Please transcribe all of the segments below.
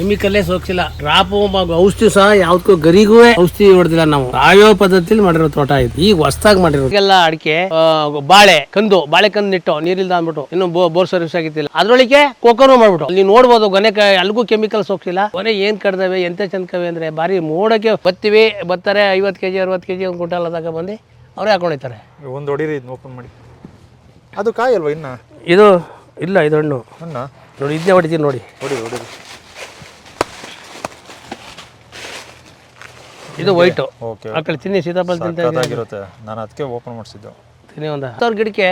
ಕೆಮಿಕಲ್ಲೇ ಸೋಕ್ಸಿಲ್ಲ. Drop ಔಷಧಿ ಸಹ ಯಾವ್ದಕ್ಕೂ ಗರಿಗೂ ಔಷಧಿ ಹೊಡೆದಿಲ್ಲ ನಾವು. ಸಾವಯವ ಪದ್ಧತಿಲಿ ಮಾಡಿರೋ ತೋಟ ಇದು. ಈಗ ಹೊಸ್ದಾಗಿ ಮಾಡಿರೋದು ಎಲ್ಲ ಅಡಿಕೆ ಬಾಳೆ ಕಂದು ಬಾಳೆ ಕಂದು ನಿಟ್ಟು ನೀರಿಲ್ದ ಅಂದ್ಬಿಟ್ಟು ಇನ್ನು ಬೋರ್ ಸರ್ವಿಸ್ ಆಗಿತ್ತಿಲ್ಲ. ಅದ್ರೊಳಗೆ ಕೋಕೋನು ಮಾಡ್ಬಿಟ್ಟು. ಅಲ್ಲಿ ನೋಡ್ಬೋದು ಗೊನೆ ಅಲ್ಗೂ ಕೆಮಿಕಲ್ ಸೋಕ್ಸಿಲ್ಲ. ಕೊನೆ ಏನ್ ಕಡ್ದವೆ ಎಂತ ಚಂದ್ಕವೆ ಅಂದ್ರೆ ಬಾರಿ ಮೋಡಕ್ಕೆ ಬತ್ತಿವಿ ಬತ್ತಾರೆ ಐವತ್ತು ಕೆಜಿ ಅರವತ್ತು ಕೆಜಿ ಒಂದು ಕುಂಟಲ್ ಅದಾಗ ಬಂದು ಅವರೇ ಹಾಕೊಂಡಿರ್ತಾರೆ. ಒಂದು ಹೊಡೀರಿ ಇದನ್ನ ಓಪನ್ ಮಾಡಿ. ಅದು ಕಾಯಿ ಅಲ್ವಾ ಇನ್ನ? ಇದು ಇಲ್ಲ ಇದು ಹಣ್ಣು? ಅಣ್ಣ ನೋಡಿ ಇದನ್ನೇ ಹೊಡಿತೀನಿ ನೋಡಿ. ಹೊಡಿ ಹೊಡೀರಿ ಇದು ವೈಟು ಓಕೆ ಆ ಕಡೆ ತಿನ್ನಿ ಸೀತಾಫಲ ತಿಂತ. ಸಕ್ಕತ್ತಾಗಿರುತ್ತೆ ನಾನು ಅದಕ್ಕೆ ಓಪನ್ ಮಾಡಿಸಿದ್ದು. ತಿನ್ನಿ ಒಂದು. ಸಾವಿರ ಗಿಡಕ್ಕೆ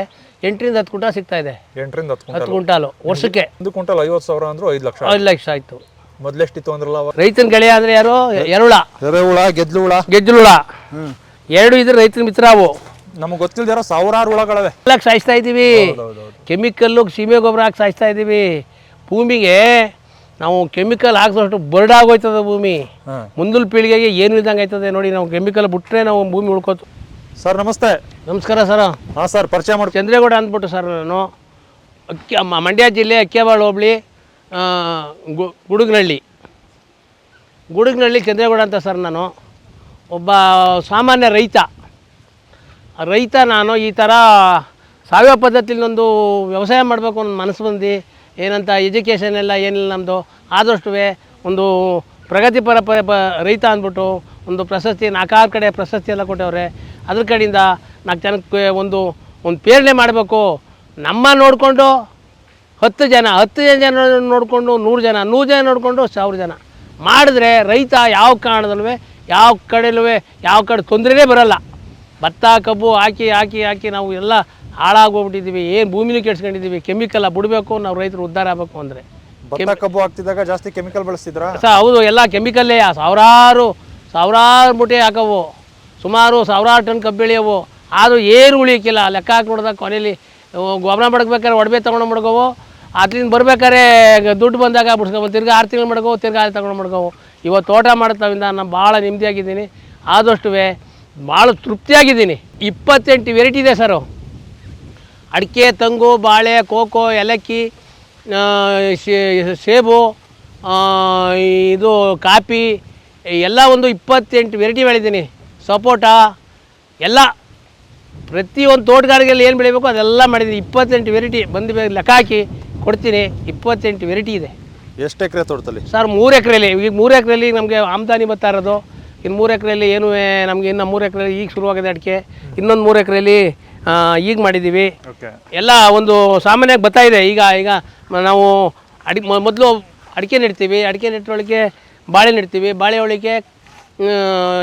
ಎಂಟರಿಂದ ಹತ್ತು ಕುಂಟಾಲ್ ಸಿಗ್ತಾ ಇದೆ. ಎಂಟರಿಂದ ಹತ್ತು ಹತ್ತು ಕ್ವಿಂಟಲ್. ಕುಂಟಾಲು ವರ್ಷಕ್ಕೆ. ಒಂದು ಕ್ವಿಂಟಲ್ ಐವತ್ತು ಸಾವಿರ ಅಂದ್ರೆ ಐದು ಲಕ್ಷ ಐದು ಲಕ್ಷ ಆಯ್ತು. ಮೊದಲೆಷ್ಟಿತ್ತು ಅಂದ್ರಲ್ಲ ಅವಾಗ? ರೈತನ ಗೆಳೆಯ ಅಂದ್ರೆ ಯಾರು? ಎರುಳ. ಎರೆಹುಳ ಗೆದ್ಲು ಹುಳ ಗೆಜ್ಜುಳುಳ ಎರಡು ಇದ್ರೆ ರೈತನ ಮಿತ್ರ ಅವು. ನಮಗೆ ಗೊತ್ತಿಲ್ದಿರೋ ಸಾವಿರಾರು ಹುಳಗಳವೆ. ಎಲ್ಲ ಸಾಯಿಸ್ತಾ ಇದ್ದೀವಿ ಕೆಮಿಕಲ್ಲು ಸೀಮೆ ಗೊಬ್ಬರ ಹಾಕಿ ಸಾಯಿಸ್ತಾ ಇದ್ದೀವಿ ಭೂಮಿಗೆ ನಾವು ಕೆಮಿಕಲ್ ಹಾಕಿದಷ್ಟು ಬರ್ಡ್ ಆಗೋಯ್ತದ ಭೂಮಿ. ಮುಂದಿನ ಪೀಳಿಗೆಗೆ ಏನು ಇಲ್ದಂಗೆ ಆಯ್ತದೆ ನೋಡಿ ನಾವು ಕೆಮಿಕಲ್ ಬಿಟ್ಟರೆ ನಾವು ಭೂಮಿ ಉಳ್ಕೋತು. ಸರ್ ನಮಸ್ತೆ. ನಮಸ್ಕಾರ ಸರ್. ಹಾಂ ಸರ್ ಪರಿಚಯ ಮಾಡಿ ಚಂದ್ರೇಗೌಡ ಅಂದ್ಬಿಟ್ಟು ಸರ್ ನಾನು. ಅಕ್ಕಿ ಮಂಡ್ಯ ಜಿಲ್ಲೆ ಅಕ್ಕಿಯಬಾಳ್ ಹೋಬಳಿ ಗು- ಗುಡುಗ್ನಳ್ಳಿ. ಗುಡುಗ್ನಳ್ಳಿ ಚಂದ್ರೇಗೌಡ ಅಂತ ಸರ್ ನಾನು. ಒಬ್ಬ ಸಾಮಾನ್ಯ ರೈತ. ರೈತ ನಾನು ಈ ಥರ ಸಾವಯವ ಪದ್ಧತಿಲಿ ಒಂದು ವ್ಯವಸಾಯ ಮಾಡಬೇಕು ಅನ್ನೋ ಮನಸ್ಸು ಬಂದು ಏನಂತ ಎಜುಕೇಷನ್ ಎಲ್ಲ ಏನಿಲ್ಲ ನಮ್ಮದು ಆದಷ್ಟು ಒಂದು ಪ್ರಗತಿಪರ ಪ ರೈತ ಅಂದ್ಬಿಟ್ಟು ಒಂದು ಪ್ರಶಸ್ತಿ, ನಾಲ್ಕಾರು ಕಡೆ ಪ್ರಶಸ್ತಿ ಎಲ್ಲ ಕೊಟ್ಟವ್ರೆ. ಅದ್ರ ಕಡೆಯಿಂದ ನಾಲ್ಕು ಜನಕ್ಕೆ ಒಂದು ಒಂದು ಪ್ರೇರಣೆ ಮಾಡಬೇಕು. ನಮ್ಮ ನೋಡಿಕೊಂಡು ಹತ್ತು ಜನ ಹತ್ತು ಜನ ನೋಡಿಕೊಂಡು ನೂರು ಜನ ನೂರು ಜನ ನೋಡಿಕೊಂಡು ಸಾವಿರ ಜನ. ಮಾಡಿದ್ರೆ ರೈತ ಯಾವ ಕಾರಣದಲ್ಲೂ ಯಾವ ಕಡೆಯಲ್ಲೂ ಯಾವ ಕಡೆ ತೊಂದರೆನೇ ಬರಲ್ಲ. ಭತ್ತ, ಕಬ್ಬು ಹಾಕಿ ಹಾಕಿ ಹಾಕಿ ನಾವು ಎಲ್ಲ ಹಾಳಾಗೋಗ್ಬಿಟ್ಟಿದ್ದೀವಿ ಏನು ಭೂಮಿನೂ ಕೆಡ್ಸ್ಕೊಂಡಿದ್ದೀವಿ ಕೆಮಿಕಲ್ ಬಿಡಬೇಕು ನಾವು ರೈತರು ಉದ್ಧಾರ ಆಗಬೇಕು ಅಂದರೆ. ಭತ್ತ ಕಬ್ಬು ಹಾಕ್ತಿದ್ದಾಗ ಜಾಸ್ತಿ ಕೆಮಿಕಲ್ ಬಳಸ್ತಿದ್ರ? ಸರ್ ಹೌದು ಎಲ್ಲ ಕೆಮಿಕಲ್ಲೇ ಸಾವಿರಾರು ಸಾವಿರಾರು ಮೂಟೆ ಹಾಕವು. ಸುಮಾರು ಸಾವಿರಾರು ಟನ್ ಕಬ್ಬು ಬೆಳೆಯವು. ಆದರೂ ಏನು ಉಳಿಯೋಕ್ಕಿಲ್ಲ ಲೆಕ್ಕ ಹಾಕಿ ನೋಡಿದಾಗ ಕೊನೆಯಲ್ಲಿ ಗೊಬ್ಬರ ಮಡಗ್ಬೇಕಾದ್ರೆ ಒಡವೆ ತೊಗೊಂಡು ಮಡ್ಕೋವು ಅದರಿಂದ ಬರ್ಬೇಕಾದ್ರೆ ದುಡ್ಡು ಬಂದಾಗ ಬಿಡ್ಸ್ಕೊಬೋದು. ತಿರ್ಗಿ ಆರು ತಿಂಗಳು ಮಡ್ಕೋವು ತಿರ್ಗಿ ಆರು ತಗೊಂಡು ಮಡ್ಕೋವು ಇವತ್ತು ತೋಟ ಮಾಡ್ತಾವಿಂದ ನಾನು ಭಾಳ ನೆಮ್ಮದಿಯಾಗಿದ್ದೀನಿ. ಆದಷ್ಟು ಭಾಳ ತೃಪ್ತಿಯಾಗಿದ್ದೀನಿ. ಇಪ್ಪತ್ತೆಂಟು ವೆರೈಟಿ ಇದೆ ಸರು ಅಡಿಕೆ ತಂಗು ಬಾಳೆ ಕೋಕೋ ಏಲಕ್ಕಿ ಸೇಬು ಇದು ಕಾಫಿ ಎಲ್ಲ ಒಂದು ಇಪ್ಪತ್ತೆಂಟು ವೆರೈಟಿ ಬೆಳಿದ್ದೀನಿ ಸಪೋಟ ಎಲ್ಲ. ಪ್ರತಿಯೊಂದು ತೋಟಗಾರಿಕೆಯಲ್ಲಿ ಏನು ಬೆಳಿಬೇಕು ಅದೆಲ್ಲ ಮಾಡಿದ್ದೀನಿ. ಇಪ್ಪತ್ತೆಂಟು ವೆರೈಟಿ ಬಂದು ಲೆಕ್ಕ ಹಾಕಿ ಕೊಡ್ತೀನಿ. ಇಪ್ಪತ್ತೆಂಟು ವೆರೈಟಿ ಇದೆ. ಎಷ್ಟು ಎಕರೆ ತೋಟದಲ್ಲಿ? ಸರ್ ಮೂರು ಎಕರೆಯಲ್ಲಿ ಈಗ ಮೂರು ಎಕರೆಯಲ್ಲಿ ನಮಗೆ ಆಮದಾನಿ ಬರ್ತಾ ಇರೋದು. ಇನ್ನು ಮೂರು ಎಕರೆಯಲ್ಲಿ ಏನು ನಮಗೆ ಇನ್ನು ಮೂರು ಎಕರೆಯಲ್ಲಿ ಈಗ ಶುರುವಾಗಿದೆ ಅಡಿಕೆ. ಇನ್ನೊಂದು ಮೂರು ಎಕರೆಯಲ್ಲಿ ಈಗ ಮಾಡಿದ್ದೀವಿ ಎಲ್ಲ ಒಂದು ಸಾಮಾನ್ಯವಾಗಿ ಬರ್ತಾ ಇದೆ. ಈಗ ಈಗ ನಾವು ಅಡಿ ಮೊದಲು ಅಡಿಕೆ ನೆಡ್ತೀವಿ. ಅಡಿಕೆ ನೆಟ್ಟೊಳಗೆ ಬಾಳೆ ನೆಡ್ತೀವಿ. ಬಾಳೆ ಒಳಗೆ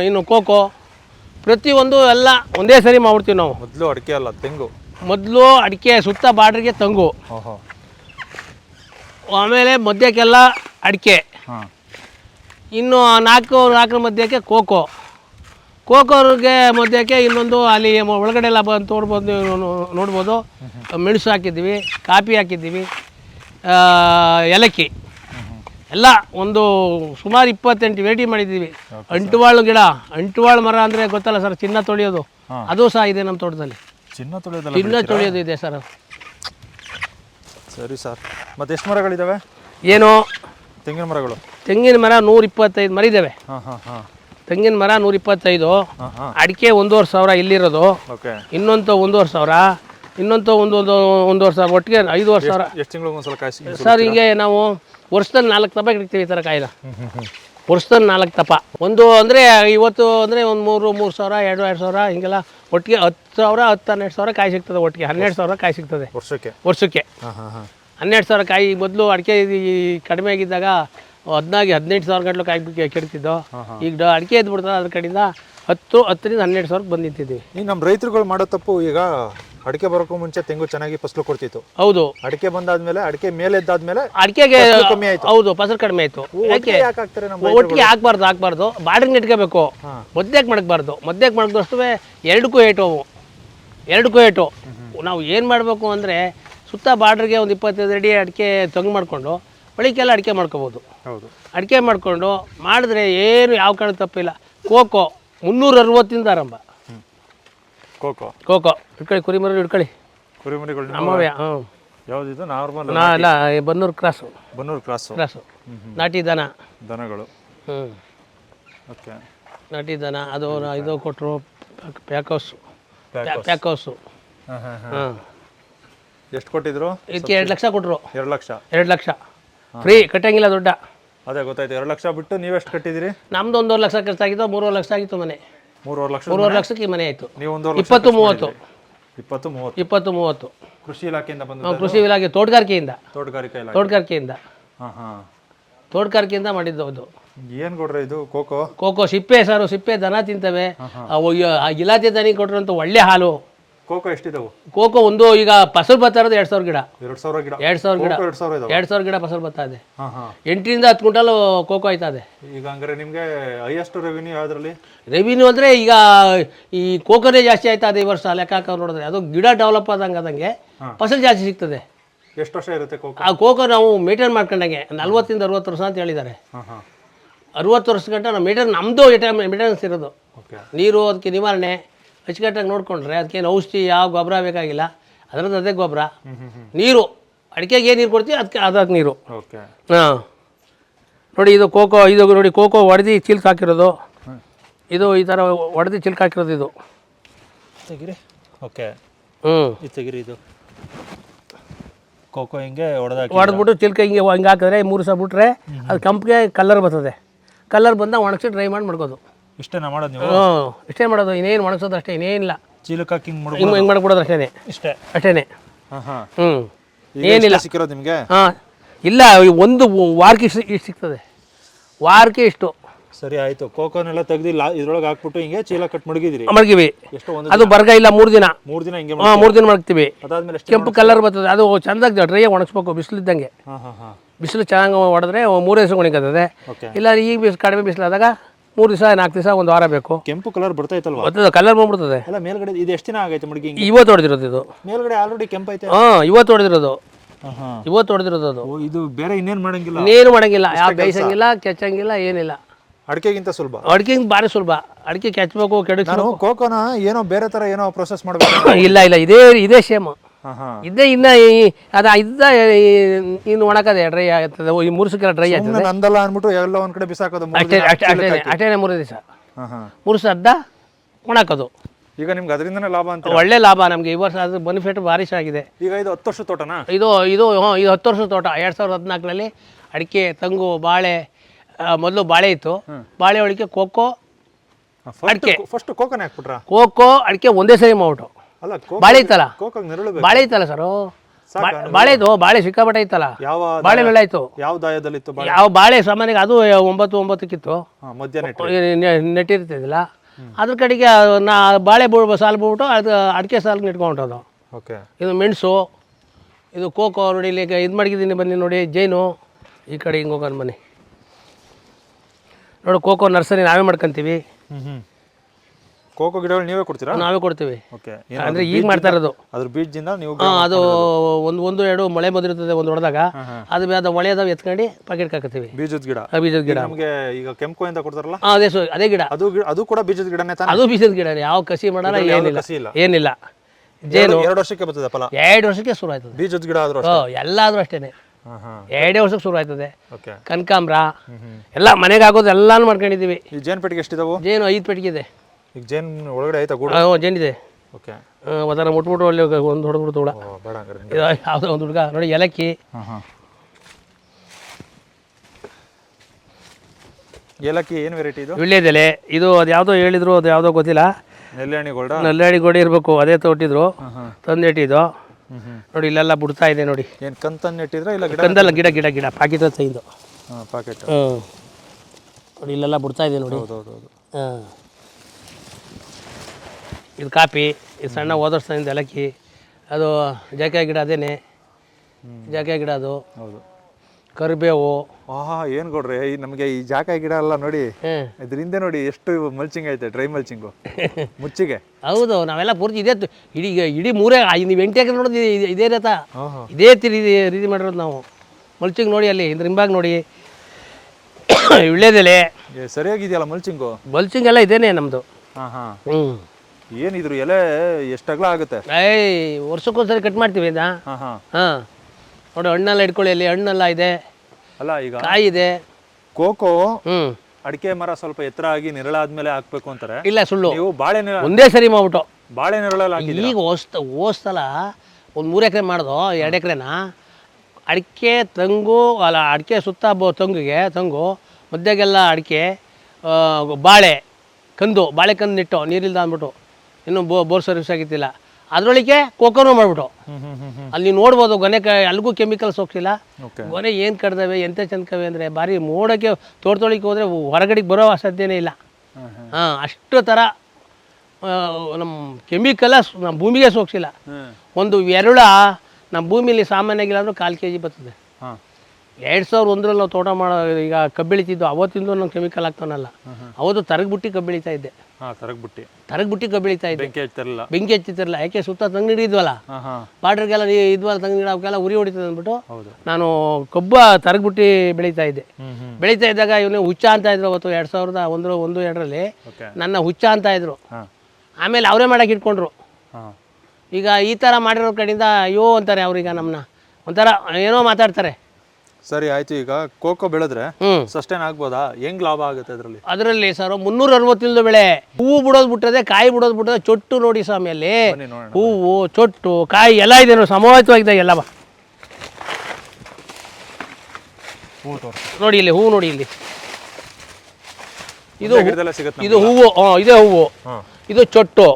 ಇನ್ನು ಕೋಕೋ ಪ್ರತಿಯೊಂದು ಎಲ್ಲ ಒಂದೇ ಸರಿ ಮಾಡ್ಬಿಡ್ತೀವಿ ನಾವು. ಮೊದಲು ಅಡಿಕೆ ಅಲ್ಲ ತೆಂಗು. ಮೊದಲು ಅಡಿಕೆ ಸುತ್ತ ಬಾರ್ಡ್ರಿಗೆ ತಂಗು. ಆಮೇಲೆ ಮಧ್ಯಕ್ಕೆಲ್ಲ ಅಡಿಕೆ. ಇನ್ನು ನಾಲ್ಕು ನಾಲ್ಕರ ಮಧ್ಯಕ್ಕೆ ಕೋಕೋ. ಕೋಕೋರಿಗೆ ಮಧ್ಯಕ್ಕೆ ಇನ್ನೊಂದು ಅಲ್ಲಿ ಒಳಗಡೆ ಎಲ್ಲ ಬಂದು ತೋಡ್ಬೋದು ನೋಡ್ಬೋದು. ಮೆಣಸು ಹಾಕಿದ್ದೀವಿ ಕಾಫಿ ಹಾಕಿದ್ದೀವಿ ಏಲಕ್ಕಿ. ಎಲ್ಲ ಒಂದು ಸುಮಾರು ಇಪ್ಪತ್ತೆಂಟು ವೆರೈಟಿ ಮಾಡಿದ್ದೀವಿ. ಅಂಟುವಾಳು ಗಿಡ ಅಂಟುವಾಳು ಮರ ಅಂದರೆ ಗೊತ್ತಲ್ಲ ಸರ್ ಚಿನ್ನ ತೊಳೆಯೋದು. ಅದು ಸಹ ಇದೆ ನಮ್ಮ ತೋಟದಲ್ಲಿ. ಚಿನ್ನ ತೊಳೆಯೋದು ಚಿನ್ನ ತೊಳೆಯೋದು ಇದೆ ಸರ್ ಸರಿ ಸರ್. ಮತ್ತೆ ಎಷ್ಟು ಮರಗಳಿದ್ದಾವೆ ಏನು? ತೆಂಗಿನ ಮರಗಳು. ತೆಂಗಿನ ಮರ ನೂರ ಇಪ್ಪತ್ತೈದು ಮರ ಇದ್ದಾವೆ ಹಾಂ ಹಾಂ ಹಾಂ. ತೆಂಗಿನ ಮರ ನೂರ ಇಪ್ಪತ್ತೈದು ಅಡಿಕೆ ಒಂದೂವರೆ ಸಾವಿರ ಇಲ್ಲಿರೋದು. ಇನ್ನೊಂದು ಒಂದೂವರೆ ಸಾವಿರ. ಇನ್ನೊಂದು ಒಂದು ಒಂದು ಒಂದೂವರೆ ಸಾವಿರ. ಒಟ್ಟಿಗೆ ಐದೂವರೆ ಸಾವಿರ. ಸರ್ ಹೀಗೆ ನಾವು ವರ್ಷದಲ್ಲಿ ನಾಲ್ಕು ತಪ ಇಡ್ತೀವಿ ಈ ಥರ ಹ್ಞೂ ವರ್ಷದಲ್ಲಿ ನಾಲ್ಕು ತಪ. ಒಂದು ಅಂದರೆ ಇವತ್ತು ಅಂದರೆ ಒಂದು ಮೂರು ಮೂರು ಸಾವಿರ ಎರಡು ಎರಡು ಸಾವಿರ ಹಿಂಗೆಲ್ಲ ಒಟ್ಟಿಗೆ ಹತ್ತು ಸಾವಿರ ಹತ್ತು ಹನ್ನೆರಡು ಸಾವಿರ ಕಾಯಿ ಸಿಗ್ತದೆ ಒಟ್ಟಿಗೆ. ಹನ್ನೆರಡು ಸಾವಿರ ಕಾಯಿ ಸಿಗ್ತದೆ. ವರ್ಷಕ್ಕೆ? ವರ್ಷಕ್ಕೆ. ಹನ್ನೆರಡು ಸಾವಿರ ಕಾಯಿ ಮೊದಲು ಅಡಿಕೆ ಕಡಿಮೆ ಆಗಿದ್ದಾಗ ಹದಿನಾಗಿ ಹದಿನೆಂಟು ಸಾವಿರ ಗಂಟಲು ಕಾಯಿ ಕೆಡ್ತಿದ್ದು? ಈಗ ಅಡಿಕೆ ಎದ್ದು ಬಿಡ್ತಾರೆ ಅದ್ರ ಕಡೆಯಿಂದ ಹತ್ತು ಹತ್ತರಿಂದ ಹನ್ನೆರಡು ಸಾವಿರಕ್ಕೆ ಬಂದು ನಿಂತಿದ್ದೀವಿ ಈ ನಮ್ಮ ರೈತರುಗಳು ಮಾಡೋ ತಪ್ಪು ಈಗ ಅಡಿಕೆ ಬರೋಕ್ಕೂ ಮುಂಚೆ ತೆಂಗು ಚೆನ್ನಾಗಿ ಫಸಲು ಕೊಡ್ತಿತ್ತು. ಹೌದು. ಅಡಿಕೆ ಬಂದಾದ್ಮೇಲೆ ಅಡಿಕೆ ಮೇಲೆ ಎದ್ದಾದ್ಮೇಲೆ ಅಡಿಕೆಗೆ ಕಮ್ಮಿ ಆಯ್ತು. ಹೌದು ಫಸಲು ಕಡಿಮೆ ಆಯ್ತು. ಒಟ್ಟಿಗೆ ಹಾಕ್ಬಾರ್ದು ಹಾಕ್ಬಾರ್ದು. ಬಾಡಿಗೆ ನೆಟ್ಕೋಬೇಕು. ಮಧ್ಯಕ್ಕೆ ಮಡಗಬಾರ್ದು ಮಧ್ಯಕ್ಕೆ ಮಡಗದಷ್ಟು ಎರಡಕ್ಕೂ ಏಟು ಅವು. ಎರಡಕ್ಕೂ ಏಟು. ನಾವು ಏನು ಮಾಡಬೇಕು ಅಂದರೆ ಸುತ್ತ ಬಾರ್ಡ್ರಿಗೆ ಒಂದು ಇಪ್ಪತ್ತೈದು ಅಡಿ ಅಡಿಕೆ ತಂಗು ಮಾಡಿಕೊಂಡು ಬಳಿಕೆಲ್ಲ ಅಡಿಕೆ ಮಾಡ್ಕೋಬೋದು. ಹೌದು. ಅಡಿಕೆ ಮಾಡಿಕೊಂಡು ಮಾಡಿದ್ರೆ ಏನು ಯಾವ ಕಾರಣ ತಪ್ಪಿಲ್ಲ. ಕೋಕೋ ಮುನ್ನೂರ ಅರವತ್ತಿಂದ ಆರಂಭ. ಕೋಕೋ? ಕೋಕೋ. ಇಟ್ಕೊಳ್ಳಿ ಕುರಿಮರಿ ಇಟ್ಕೊಳ್ಳಿ ಕುರಿಮರಿಗಳು ನಮ್ಮವೇ ಹ್ಞೂ ಯಾವುದಿದು? ನಾರ್ಮಲ್ ನಾ ಇಲ್ಲ Bannur cross. Bannur cross. Cross. ನಾಟಿ ದನ. ದನಗಳು. ಹ್ಞೂ ಓಕೆ. ನಾಟಿ ದನ ಅದು ಇದು ಕೊಟ್ಟರು ಪ್ಯಾಕ್ ಹೌಸು. Pack house. ಹಾಂ ಹಾಂ ಹಾಂ. ಹಾಂ ಎಷ್ಟು ಕೊಟ್ಟಿದ್ರು? ಇದಕ್ಕೆ ಎರಡು ಲಕ್ಷ ಕೊಟ್ಟರು ಎರಡು ಲಕ್ಷ. ಎರಡು ಲಕ್ಷ. ಫ್ರೀ ಕಟ್ಟಂಗಿಲ್ಲ ದುಡ್ಡ. ಅದೇ ಗೊತ್ತಾಯ್ತು. ಎರಡು ಲಕ್ಷ ಬಿಟ್ಟು ನೀವೆಷ್ಟು ಕಟ್ಟಿದಿರಿ ನಮ್ದು ಒಂದೂವರೆ ಲಕ್ಷ ಖರ್ಚಾಗಿತ್ತು ಮೂರುವರೆ ಲಕ್ಷ ಆಗಿತ್ತು ಮನೆ. ಮೂರುವರೆ ಲಕ್ಷ ಮೂರುವರೆ ಲಕ್ಷಕ್ಕೆ ಈ ಮನೆ ಆಯ್ತು. ನೀವು ಒಂದೂವರೆ ಲಕ್ಷ ಇಪ್ಪತ್ತು ಮೂವತ್ತು. ಇಪ್ಪತ್ತು ಮೂವತ್ತು. ಇಪ್ಪತ್ತು ಮೂವತ್ತು. ಕೃಷಿ ಇಲಾಖೆಯಿಂದ ಬಂದ ನಾವು ಕೃಷಿ ಇಲಾಖೆ ತೋಟಗಾರಿಕೆಯಿಂದ. ತೋಟಗಾರಿಕೆ ಇಲಾಖೆ. ತೋಟಗಾರಿಕೆಯಿಂದ. ಹಾಂ ಹಾಂ. ತೋಟಗಾರಿಕೆಯಿಂದ ಮಾಡಿದ್ದು ಅದು. ಏನು ಕೊಡ್ರಿ ಇದು? ಕೋಕೋ? ಕೋಕೋ ಸಿಪ್ಪೆ ಸಾರು ಸಿಪ್ಪೆ ದನ ತಿಂತವೆ. ಅವು ಆ ಇಲಾತಿ ದನಿ ಕೊಟ್ಟಿರೋಂಥ ಒಳ್ಳೆ ಹಾಲು. ಕೋಕೋ ಎಷ್ಟಿದಾವು? ಕೋಕೋ ಒಂದು ಈಗ ಫಸಲು ಬರ್ತಾ ಇರೋದು ಎರಡು ಸಾವಿರ ಗಿಡ. ಎರಡು ಸಾವಿರ ಗಿಡ. ಎರಡು ಸಾವಿರ ಗಿಡ. ಎರಡು ಸಾವಿರ ಇದಾವೆ? ಎರಡು ಸಾವಿರ ಗಿಡ ಫಸಲು ಬರ್ತಾ ಇದೆ. ಎಂಟರಿಂದ ಹತ್ತು ಕ್ವಿಂಟಲ್ ಕೋಕೋ ಆಯ್ತಾ ಇದೆ. ಈಗ ಹಂಗಾರೆ ನಿಮಗೆ ಹೈಯೆಸ್ಟ್ ರೆವಿನ್ಯೂ ಅದರಲ್ಲಿ ರೆವಿನ್ಯೂ ಅಂದರೆ ಈಗ ಈ ಕೋಕೋನೇ ಜಾಸ್ತಿ ಆಯ್ತಾ ಇದೆ ಈ ವರ್ಷ ಲೆಕ್ಕ ಹಾಕೋ ನೋಡಿದ್ರೆ. ಅದು ಗಿಡ ಡೆವಲಪ್ ಆದಂಗೆ ಆದಂಗೆ ಫಸಲು ಜಾಸ್ತಿ ಸಿಗ್ತದೆ. ಎಷ್ಟು ವರ್ಷ ಇರುತ್ತೆ ಕೋಕೋ? ಆ ಕೋಕೋ ನಾವು ಮೇಂಟೈನ್ ಮಾಡ್ಕೊಂಡಂಗೆ ನಲ್ವತ್ತಿಂದ ಅರವತ್ತು ವರ್ಷ ಅಂತ ಹೇಳಿದ್ದಾರೆ. ಅರವತ್ತು ವರ್ಷ ಗಂಟ ನಾವು ಮೇಂಟೈನ್ ನಮ್ಮದು ಮೇಂಟೆನೆನ್ಸ್ ಇರೋದು. ನೀರು ಅದಕ್ಕೆ ನಿವಾರಣೆ ಅಚ್ಚುಕಟ್ಟಾಗಿ ನೋಡಿಕೊಂಡ್ರೆ ಅದಕ್ಕೇನು ಔಷಧಿ ಯಾವ ಗೊಬ್ಬರ ಬೇಕಾಗಿಲ್ಲ. ಅದರದ್ದು ಅದೇ ಗೊಬ್ಬರ. ನೀರು. ಅಡಿಕೆಗೆ ಏನು ನೀರು ಕೊಡ್ತೀವಿ ಅದಕ್ಕೆ ಅದಕ್ಕೆ ನೀರು. ಓಕೆ. ಹಾಂ. ನೋಡಿ ಇದು ಕೋಕೋ ಇದು ನೋಡಿ ಕೋಕೋ ಹೊಡೆದು ಚಿಲ್ಕ್ ಹಾಕಿರೋದು ಇದು ಈ ಥರ ಹೊಡೆದು ಚಿಲ್ಕ್ ಹಾಕಿರೋದು ಇದು. ತೆಗಿರಿ. ಓಕೆ. ಹ್ಞೂ ಇದು ತೆಗಿರಿ ಇದು. ಕೋಕೋ ಹಿಂಗೆ ಹೊಡೆದಾಕಿ ಹೊಡೆದ್ಬಿಟ್ಟು ಚಿಲ್ಕ ಹಿಂಗೆ ಹಿಂಗೆ ಹಾಕಿದ್ರೆ ಮೂರು ಸಹ ಬಿಟ್ರೆ ಅದು ಕಂಪ್ಗೆ ಕಲರ್ ಬರ್ತದೆ. ಕಲರ್ ಬಂದಾಗ ಒಣಗಿಸಿ ಡ್ರೈ ಮಾಡಿ ಮಾಡ್ಕೋದು. ಇಷ್ಟೇನಾ ಮಾಡೋದು ನೀವು? ಹ್ಞೂ ಇಷ್ಟೇ ಮಾಡೋದು ಇನ್ನೇನು ಒಣಗಿಸೋದು ಅಷ್ಟೇ ಇನ್ನೇನಿಲ್ಲ ಚೀಲಕ್ಕೆ ಹಾಕಿ ಹಿಂಗೆ ಮಾಡ್ಬೋದು ಹಿಂಗೆ ಹಿಂಗೆ ಮಾಡ್ಕೊಡೋದು ಅಷ್ಟೇ ಇಷ್ಟೇ? ಅಷ್ಟೇ ಹಾಂ ಹಾಂ. ಹ್ಞೂ ಏನಿಲ್ಲ ಸಿಕ್ಕಿರೋದು ನಿಮಗೆ? ಹಾಂ. ಇಲ್ಲ ಈ ಒಂದು ವಾರಕ್ಕೆ ಇಷ್ಟು ಇಷ್ಟು ಸಿಗ್ತದೆ. ವಾರಕ್ಕೆ ಇಷ್ಟು. ಸರಿ ಆಯ್ತು. ಕೋಕೋನೆಲ್ಲ ತೆಗ್ದು ಲಾ ಇದ್ರೊಳಗೆ ಹಾಕ್ಬಿಟ್ಟು ಹಿಂಗೆ ಚೀಲ ಕಟ್ ಮಡಗಿದಿರಿ. ಮಡಗಿವಿ. ಎಷ್ಟು ಒಂದು ಅದು ಬರ್ಗ ಇಲ್ಲ ಮೂರು ದಿನ. ಮೂರು ದಿನ ಹಿಂಗೆ ಹಾಂ ಮೂರು ದಿನ ಮಡಗ್ತೀವಿ. ಅದಾದ್ಮೇಲೆ ಎಷ್ಟು ಕೆಂಪು ಕಲರ್ ಬರ್ತದೆ. ಅದು ಚಂದಾಗಿ ಡ್ರೈ ಒಣಗಿಸ್ಬೇಕು ಬಿಸಿಲಿದ್ದಂಗೆ. ಹಾಂ ಹಾಂ ಹಾಂ. ಬಿಸಿಲು ಚೆನ್ನಾಗಿ ಹೊಡೆದ್ರೆ ಮೂರು ದಿವಸ ಒಣಗತ್ತದೆ ಇಲ್ಲ ಈಗ ಬಿಸಿಲು ಕಡಿಮೆ ಬಿಸಿಲಾದಾಗ ಮೂರು ದಿವಸ ನಾಲ್ಕು ದಿವಸ ಒಂದು ವಾರ ಬೇಕು. ಕೆಂಪು ಕಲರ್ ಬರ್ತೈತಲ್ವಾ ಬರ್ತದೆ ಕಲರ್ ಬಂದ್ಬಿಡ್ತದೆ. ಅಲ್ಲ ಮೇಲ್ಗಡೆ ಇದು ಎಷ್ಟು ದಿನ ಆಗೈತೆ ಮಡಗಿ ಹಿಂಗೆ? ಇವತ್ತು ಹೊಡೆದಿರೋದು ಇದು. ಮೇಲ್ಗಡೆ ಆಲ್ರೆಡಿ ಕೆಂಪೈತೆ ಹಾಂ ಇವತ್ತು ಹೊಡೆದಿರೋದು. ಇವತ್ತು ಹೊಡೆದಿರೋದು ಅದು. ಓ ಇದು ಬೇರೆ ಇನ್ನೇನು ಮಾಡಂಗಿಲ್ಲ? ಇನ್ನೇನು ಮಾಡಂಗಿಲ್ಲ. ಯಾವ ಬೇಯಿಸಂಗಿಲ್ಲ ಕೆಚ್ಚಂಗಿಲ್ಲ ಏನಿಲ್ಲ. ಅಡಿಕೆಗಿಂತ ಸುಲಭ? ಅಡಿಕೆ ಭಾರಿ ಸುಲಭ. ಅಡಿಕೆ ಕೆಚ್ಚಬೇಕು ಕೆಡಗಿಸ್ಬೇಕು ನಾನು ಕೋಕೋನ ಏನೋ ಬೇರೆ ತರ ಏನೋ ಪ್ರೊಸೆಸ್ ಮಾಡಬೇಕು ಇಲ್ಲ ಇಲ್ಲ ಇದೇ ಇದೇ ಸೇಮ್ ಇದೇ ಇನ್ನ ಈ- ಅದ ಇದ್ದ ಇನ್ನು ಒಣಕದೆ ಡ್ರೈ ಆಗ್ತದೆ. ಈ ಮುರುಸಕ್ಕೆಲ್ಲ ಡ್ರೈ ಆಗ್ತದೆ. ನಂದಲ್ಲ ಅಂದ್ಬಿಟ್ಟು ಎಲ್ಲ ಒಂದ್ ಕಡೆ ಬಿಸಾಕೋದು ಮೂರ್ ಅಷ್ಟೇ ಅಷ್ಟೇ ಅಷ್ಟೇನೆ ಮೂರು ದಿವಸ. ಮೂರು ದಿವಸ ಒಣಕೋದು ಈಗ ನಿಮ್ಗೆ ಅದರಿಂದನೇ ಲಾಭ ಅಂತ ಒಳ್ಳೆ ಲಾಭ ನಮಗೆ. ಈ ವರ್ಷ ಅದ್ರ ಬೆನಿಫಿಟ್ ಭಾರಿ ಆಗಿದೆ. ಈಗ ಇದು ಹತ್ತು ವರ್ಷ ತೋಟನಾ? ಇದು ಇದು ಇದು ಹತ್ತು ವರ್ಷದ ತೋಟ. ಎರಡು ಸಾವಿರದ ಹದಿನಾಲ್ಕರಲ್ಲಿ ಅಡಿಕೆ ತಂಗು ಬಾಳೆ ಮೊದಲು ಬಾಳೆ ಇತ್ತು. ಬಾಳೆ ಒಳಗೆ ಕೋಕೋ ಅಡಿಕೆ. ಫಸ್ಟ್ ಕೋಕೋನೇ ಹಾಕ್ಬಿಟ್ರಾ ಕೋಕೋ ಅಡಿಕೆ ಒಂದೇ ಸರಿ ಮಾಡ್ಬಿಟ್ಟು ಬಾಳೆ ಇತ್ತಲ್ಲ ಕೋಕೋಗೆ ನೆರಳು ಬೇಕು ಬಾಳೆ ಇತ್ತಲ್ಲ ಸರ್? ಬಾಳೆದು ಬಾಳೆ ಸಿಕ್ಕಾಪಟ್ಟೆ ಇತ್ತಲ್ಲ ಯಾವ ಬಾಳೆ ಬೆಳೆ ಆಯ್ತು ಯಾವ ದಾಯದಲ್ಲಿತ್ತು ಬಾಳೆ? ಯಾವ ಬಾಳೆ ಸಾಮಾನ್ಯ ಅದು ಒಂಬತ್ತು ಒಂಬತ್ತಕ್ಕಿತ್ತು. ಹಾಂ ಮಧ್ಯಾಹ್ನ ಇಟ್ಟು ನೆ- ನೆಟ್ಟಿರ್ತಿದ್ದಿಲ್ಲ. ಅದ್ರ ಕಡೆಗೆ ನಾ ಬಾಳೆ ಬು ಸಾಲು ಬಿಟ್ಬಿಟ್ಟು ಅದು ಅಡಿಕೆ ಸಾಲು ಇಟ್ಕೊಂಡದು ಓಕೆ. ಇದು ಮೆಣಸು ಇದು ಕೋಕೋ ನೋಡಿ ಇಲ್ಲಿ ಇದು ಮಡಗಿದ್ದೀನಿ ಬನ್ನಿ ನೋಡಿ ಜೈನು. ಈ ಕಡೆ ಹಿಂಗೆ ಹೋಗೋಣ ಬನ್ನಿ. ನೋಡಿ ಕೋಕೋ ನರ್ಸರಿ ನಾವೇ ಮಾಡ್ಕೊಂತೀವಿ. ಕೋಕೋ ಗಿಡಗಳು ನೀವೇ ಕೊಡ್ತೀರಾ? ನಾವೇ ಕೊಡ್ತೀವಿ. ಓಕೆ ಅಂದ್ರೆ ಈಗ ಮಾಡ್ತಾ ಇರೋದು. ಅದ್ರ ಬೀಜದಿಂದ ನೀವು ಹಾಂ ಅದು ಒಂದು ಒಂದು ಎರಡು ಮಳೆ ಬಂದಿರ್ತದೆ ಒಂದು ಹೊಡೆದಾಗ ಅದು ಅದು ಮಳೆ ಅದಾವ ಎತ್ಕೊಂಡು ಪ್ಯಾಕೆಟ್ ಹಾಕತ್ತೀವಿ. ಬೀಜದ ಗಿಡ. ಆ ಬೀಜದ ಗಿಡ. ನಮಗೆ ಈಗ ಕೆಂಪು ಅಂತ ಕೊಡ್ತಾರಲ್ಲ? ಹಾಂ ಅದೇ ಸೊ ಅದೇ ಗಿಡ. ಅದು ಅದು ಕೂಡ ಬೀಜದ ಗಿಡನೇ ತಾನೆ? ಅದು ಬೀಜದ ಗಿಡ ಯಾವ ಕಸಿ ಮಾಡಲ್ಲ ಏನಿಲ್ಲ. ಕಸಿ ಇಲ್ಲ? ಏನಿಲ್ಲ. ಜೇನು. ಎರಡು ವರ್ಷಕ್ಕೆ ಬರ್ತದೆ ಫಲ? ಎರಡು ವರ್ಷಕ್ಕೆ ಶುರು ಆಯ್ತದೆ. ಬೀಜದ ಗಿಡ ಆದ್ರೂ ಅಷ್ಟೇ? ಎಲ್ಲಾದ್ರೂ ಅಷ್ಟೇನೆ. ಹಾಂ ಹಾಂ. ಎರಡೇ ವರ್ಷಕ್ಕೆ ಶುರು ಆಯ್ತದೆ. ಓಕೆ. ಕನಕಾಂಬ್ರ ಎಲ್ಲ ಮನೆಗೆ ಆಗೋದು ಎಲ್ಲಾನು ಮಾಡ್ಕೊಂಡಿದ್ದೀವಿ. ಜೇನು ಜೇನ್ ಪೆಟ್ಟಿಗೆ ಎಷ್ಟಿದಾವು? ಜೇನು ಐದು ಪೆಟ್ಟಿಗಿದೆ ಈಗ ಜೇನ್ ಒಳಗಡೆ ಆಯ್ತಾ ಗೂಡು? ಜೇನ್ ಜೇನಿದೆ ಓಕೆ. ಅದನ್ನು ಮುಟ್ಬಿಟ್ಟು ಅಲ್ಲಿ ಒಂದು ಹೊಡೆದ್ಬಿಡ್ತು ಹುಳ ಓ ಬೇಡ ಹಂಗಾರೆ ಇದು ಯಾವುದೋ ಒಂದು ಹುಡುಗ ನೋಡಿ ಏಲಕ್ಕಿ. ಹಾಂ ಹಾಂ ಏಲಕ್ಕಿ ಏನು ವೆರೈಟಿ ಇದು? ವಿಳ್ಯದೆಲೆ ಇದು ಅದು ಯಾವುದೋ ಹೇಳಿದ್ರು ಅದು ಯಾವುದೋ ಗೊತ್ತಿಲ್ಲ. ನೆಲ್ಲೆಹಣ್ಣಿ ಗೋಲ್ಡ? ನಲ್ಲಾಡಿ ಗೋಡಿ ಇರಬೇಕು ಅದೇ ತೊಟ್ಟಿದ್ರು. ಹಾಂ ಹಾಂ ತಂದಿಟ್ಟಿದ್ದು. ಹ್ಞೂ ಹ್ಞೂ ನೋಡಿ ಇಲ್ಲೆಲ್ಲ ಬಿಡ್ತಾ ಇದೆ ನೋಡಿ. ಏನು ಕಂತನ್ನು ಇಟ್ಟಿದ್ರೆ ಇಲ್ಲ ಗಿಡ? ಕಂದಲ್ಲ ಗಿಡ ಗಿಡ ಗಿಡ ಪಾಕಿಟ್ ತೆಗೆದು ಹಾಂ ಪಾಕೆಟ್. ಹ್ಞೂ ನೋಡಿ ಇಲ್ಲೆಲ್ಲ ಬಿಡ್ತಾ ಇದೆ ನೋಡಿ. ಹೌದು ಹೌದು ಹೌದು. ಹಾಂ ಇದು ಕಾಪಿ ಇದು ಸಣ್ಣ ಹೋದರ್ಸದಿಂದ ಏಲಕ್ಕಿ. ಅದು ಜಾಕಾಯಿ ಗಿಡ ಅದೇನೆ. ಜಾಕೆ ಗಿಡ ಅದು. ಹೌದು. ಕರಿಬೇವು. ಆಹಾ ಏನು ಕೊಡ್ರಿ ಈ ನಮಗೆ ಈ ಜಾಕಾಯಿ ಗಿಡ ಎಲ್ಲ ನೋಡಿ ಇದರಿಂದ ನೋಡಿ ಎಷ್ಟು ಮಲ್ಚಿಂಗ್ ಐತೆ ಡ್ರೈ ಮಲ್ಚಿಂಗು ಮುಚ್ಚಿಗೆ. ಹೌದು ನಾವೆಲ್ಲ ಪೂರ್ತಿ ಇದೇ ಇಡೀ ಇಡೀ ಮೂರೇ ನೀವು ಎಂಟು ಎಕರೆ ನೋಡೋದು ಇದೇ- ರೀತ ಇದೇ ರೀತಿ ರೀತಿ ಮಾಡಿರೋದು ನಾವು. ಮಲ್ಚಿಂಗ್ ನೋಡಿ ಅಲ್ಲಿ ಇದ್ರ ಹಿಂಬಾಗ ನೋಡಿ. ವಿಳ್ಯದೆಲೆ ಸರಿಯಾಗಿದೆಯಲ್ಲ ಮಲ್ಚಿಂಗು ಮಲ್ಚಿಂಗ್ ಎಲ್ಲ ಇದೇನೆ ನಮ್ಮದು ಹಾಂ ಹಾಂ ಹ್ಞೂ ಏನಿದ್ರು ಎಲೆ ಎಷ್ಟು ಅಗಲ ಆಗುತ್ತೆ? ಏಯ್ ವರ್ಷಕ್ಕೊಂದ್ಸರಿ ಕಟ್ ಮಾಡ್ತೀವಿ ಇದಾ. ಹಾಂ ಹಾಂ. ಹಾಂ. ನೋಡಿ ಹಣ್ಣೆಲ್ಲ ಇಟ್ಕೊಳ್ಳಿ ಅಲ್ಲಿ ಹಣ್ಣೆಲ್ಲ ಇದೆ. ಅಲ್ಲ ಈಗ ಕಾಯಿ ಇದೆ. ಕೋಕೋ ಹ್ಮ್. ಅಡಿಕೆ ಮರ ಸ್ವಲ್ಪ ಎತ್ತರ ಆಗಿ ನೆರಳಾದ್ಮೇಲೆ ಹಾಕ್ಬೇಕು ಅಂತಾರೆ. ಇಲ್ಲ ಸುಳ್ಳು. ನೀವು ಬಾಳೆ ಒಂದೇ ಸರಿ ಮಾಡ್ಬಿಟ್ಟು. ಬಾಳೆ ನೆರಳಲ್ಲಿ ಈಗ ಹೋಸ್ತ ಹೋಸ್ತಲ ಒಂದು ಮೂರು ಎಕರೆ ಮಾಡ್ದು ಎರಡು ಎಕರೆನ? ಅಡಿಕೆ ತಂಗು ಅಲ್ಲ ಅಡಿಕೆ ಸುತ್ತ ಬೋ ತಂಗು ತೆಂಗು ಮಧ್ಯಗೆಲ್ಲ ಅಡಿಕೆ ಆ, ಬಾಳೆ ಕಂದು ಬಾಳೆ ಕಂದು ನಿಟ್ಟು ನೀರಿಲ್ದ ಅಂದ್ಬಿಟ್ಟು. ಇನ್ನೂ ಬೋ ಬೋರ್ ಸರ್ವಿಸ್ ಆಗಿತ್ತಿಲ್ಲ. ಅದರೊಳಗೆ ಕೋಕೋನು ಮಾಡಿಬಿಟ್ಟು ಅಲ್ಲಿ ನೋಡ್ಬೋದು ಗೊನೆ ಕ ಅಲ್ಲಿಗೂ ಕೆಮಿಕಲ್ಸ್ ಹೋಗ್ತಿಲ್ಲ ಗೊನೆ ಏನು ಕಡ್ದವೆ ಎಂತ ಚಂದ್ಕವೆ ಅಂದರೆ ಭಾರಿ ಮೋಡಕ್ಕೆ ತೋಟದೊಳಗೆ ಹೋದರೆ ಹೊರಗಡೆಗೆ ಬರೋ ಸಾಧ್ಯನೇ ಇಲ್ಲ. ಹಾಂ ಅಷ್ಟು ಥರ ನಮ್ಮ ಕೆಮಿಕಲ ನಮ್ಮ ಭೂಮಿಗೆ ಸೋಕ್ಸಿಲ್ಲ. ಒಂದು ಎರಳ ನಮ್ಮ ಭೂಮಿಲಿ ಸಾಮಾನ್ಯವಾಗಿಲ್ಲ ಅಂದರೂ ಕಾಲು ಕೆ ಜಿ ಬರ್ತದೆ ಎರಡು ಸಾವಿರದ ಒಂದರಲ್ಲಿ ನಾವು ತೋಟ ಮಾಡೋ ಈಗ ಕಬ್ಬು ಬೆಳಿತಿದ್ದು ಅವತ್ತಿಂದ ನಾವು ಕೆಮಿಕಲ್ ಹಾಕ್ತಾನಲ್ಲ ಅವತ್ತು ತರಗ್ಬಿಟ್ಟು ಕಬ್ಬು ಬೆಳೀತಾ ಇದ್ದೆ. ಹಾ ತರಗ್ಬಿಟ್ಟಿ. ತರಗ್ಬಿಟ್ಟು ಕಬ್ಬು ಬೆಳೀತಾ ಇದ್ದೆ. ಬೆಂಕಿ ಹಚ್ತಿರಲಿಲ್ಲ ಬೆಂಕಿ ಯಾಕೆ ಸುತ್ತ ತಂಗಿ ನೀರು ಇದ್ವಲ್ಲ ಬಾರ್ಡ್ರಿಗೆಲ್ಲ ನೀ ಇದ್ವಲ್ಲ ತಂಗಿ ನೀರು ಅವಕ್ಕೆಲ್ಲ ಉರಿ ಹೊಡಿತದೆ ಅಂದ್ಬಿಟ್ಟು ನಾನು ಕಬ್ಬು ತರಗ್ಬಿಟ್ಟು ಬೆಳೀತಾ ಇದ್ದೆ. ಬೆಳೀತಾ ಇದ್ದಾಗ ಇವನು ಹುಚ್ಚ ಅಂತ ಇದ್ರು ಅವತ್ತು ಎರಡು ಸಾವಿರದ ಒಂದು ಒಂದು ಎರಡರಲ್ಲಿ. ನನ್ನ ಹುಚ್ಚ ಅಂತ ಇದ್ರು. ಆಮೇಲೆ ಅವರೇ ಮಾಡಕ್ಕೆ ಇಟ್ಕೊಂಡ್ರು. ಈಗ ಈ ಥರ ಮಾಡಿರೋ ಕಡೆಯಿಂದ ಅಯ್ಯೋ ಅಂತಾರೆ ಅವ್ರೀಗ ನಮ್ಮನ್ನ ಒಂಥರ ಏನೋ ಮಾತಾಡ್ತಾರೆ. ಸರಿ ಆಯ್ತು. ಈಗ ಕೋಕೋ ಬೆಳೆದ್ರೆ ಸಸ್ಟೈನ್ ಆಗ್ಬೋದಾ? ಹೆಂಗ್ ಲಾಭ ಆಗುತ್ತೆ ಅದರಲ್ಲಿ? ಅದರಲ್ಲಿ ಸರ್ ಮುನ್ನೂರ ಅರವತ್ತಿಲ್ದು ಬೆಳೆ. ಹೂವು ಬಿಡೋದು ಬಿಟ್ಟದೆ ಕಾಯಿ ಬಿಡೋದು ಬಿಟ್ಟದೆ ಚೊಟ್ಟು ನೋಡಿ ಸ್ವಾಮಿ ಅಲ್ಲಿ. ಹೂವು ಚೊಟ್ಟು ಕಾಯಿ ಎಲ್ಲ ಇದೆ ನೋಡಿ ಸಮವಾಯಿತವಾಗಿದೆ ಎಲ್ಲ ನೋಡಿ ಇಲ್ಲಿ ಹೂವು ನೋಡಿ ಇಲ್ಲಿ. ಇದು ಇದು ಹೂವು ಹಾಂ ಇದೇ ಹೂವು. ಇದು ಚೊಟ್ಟು.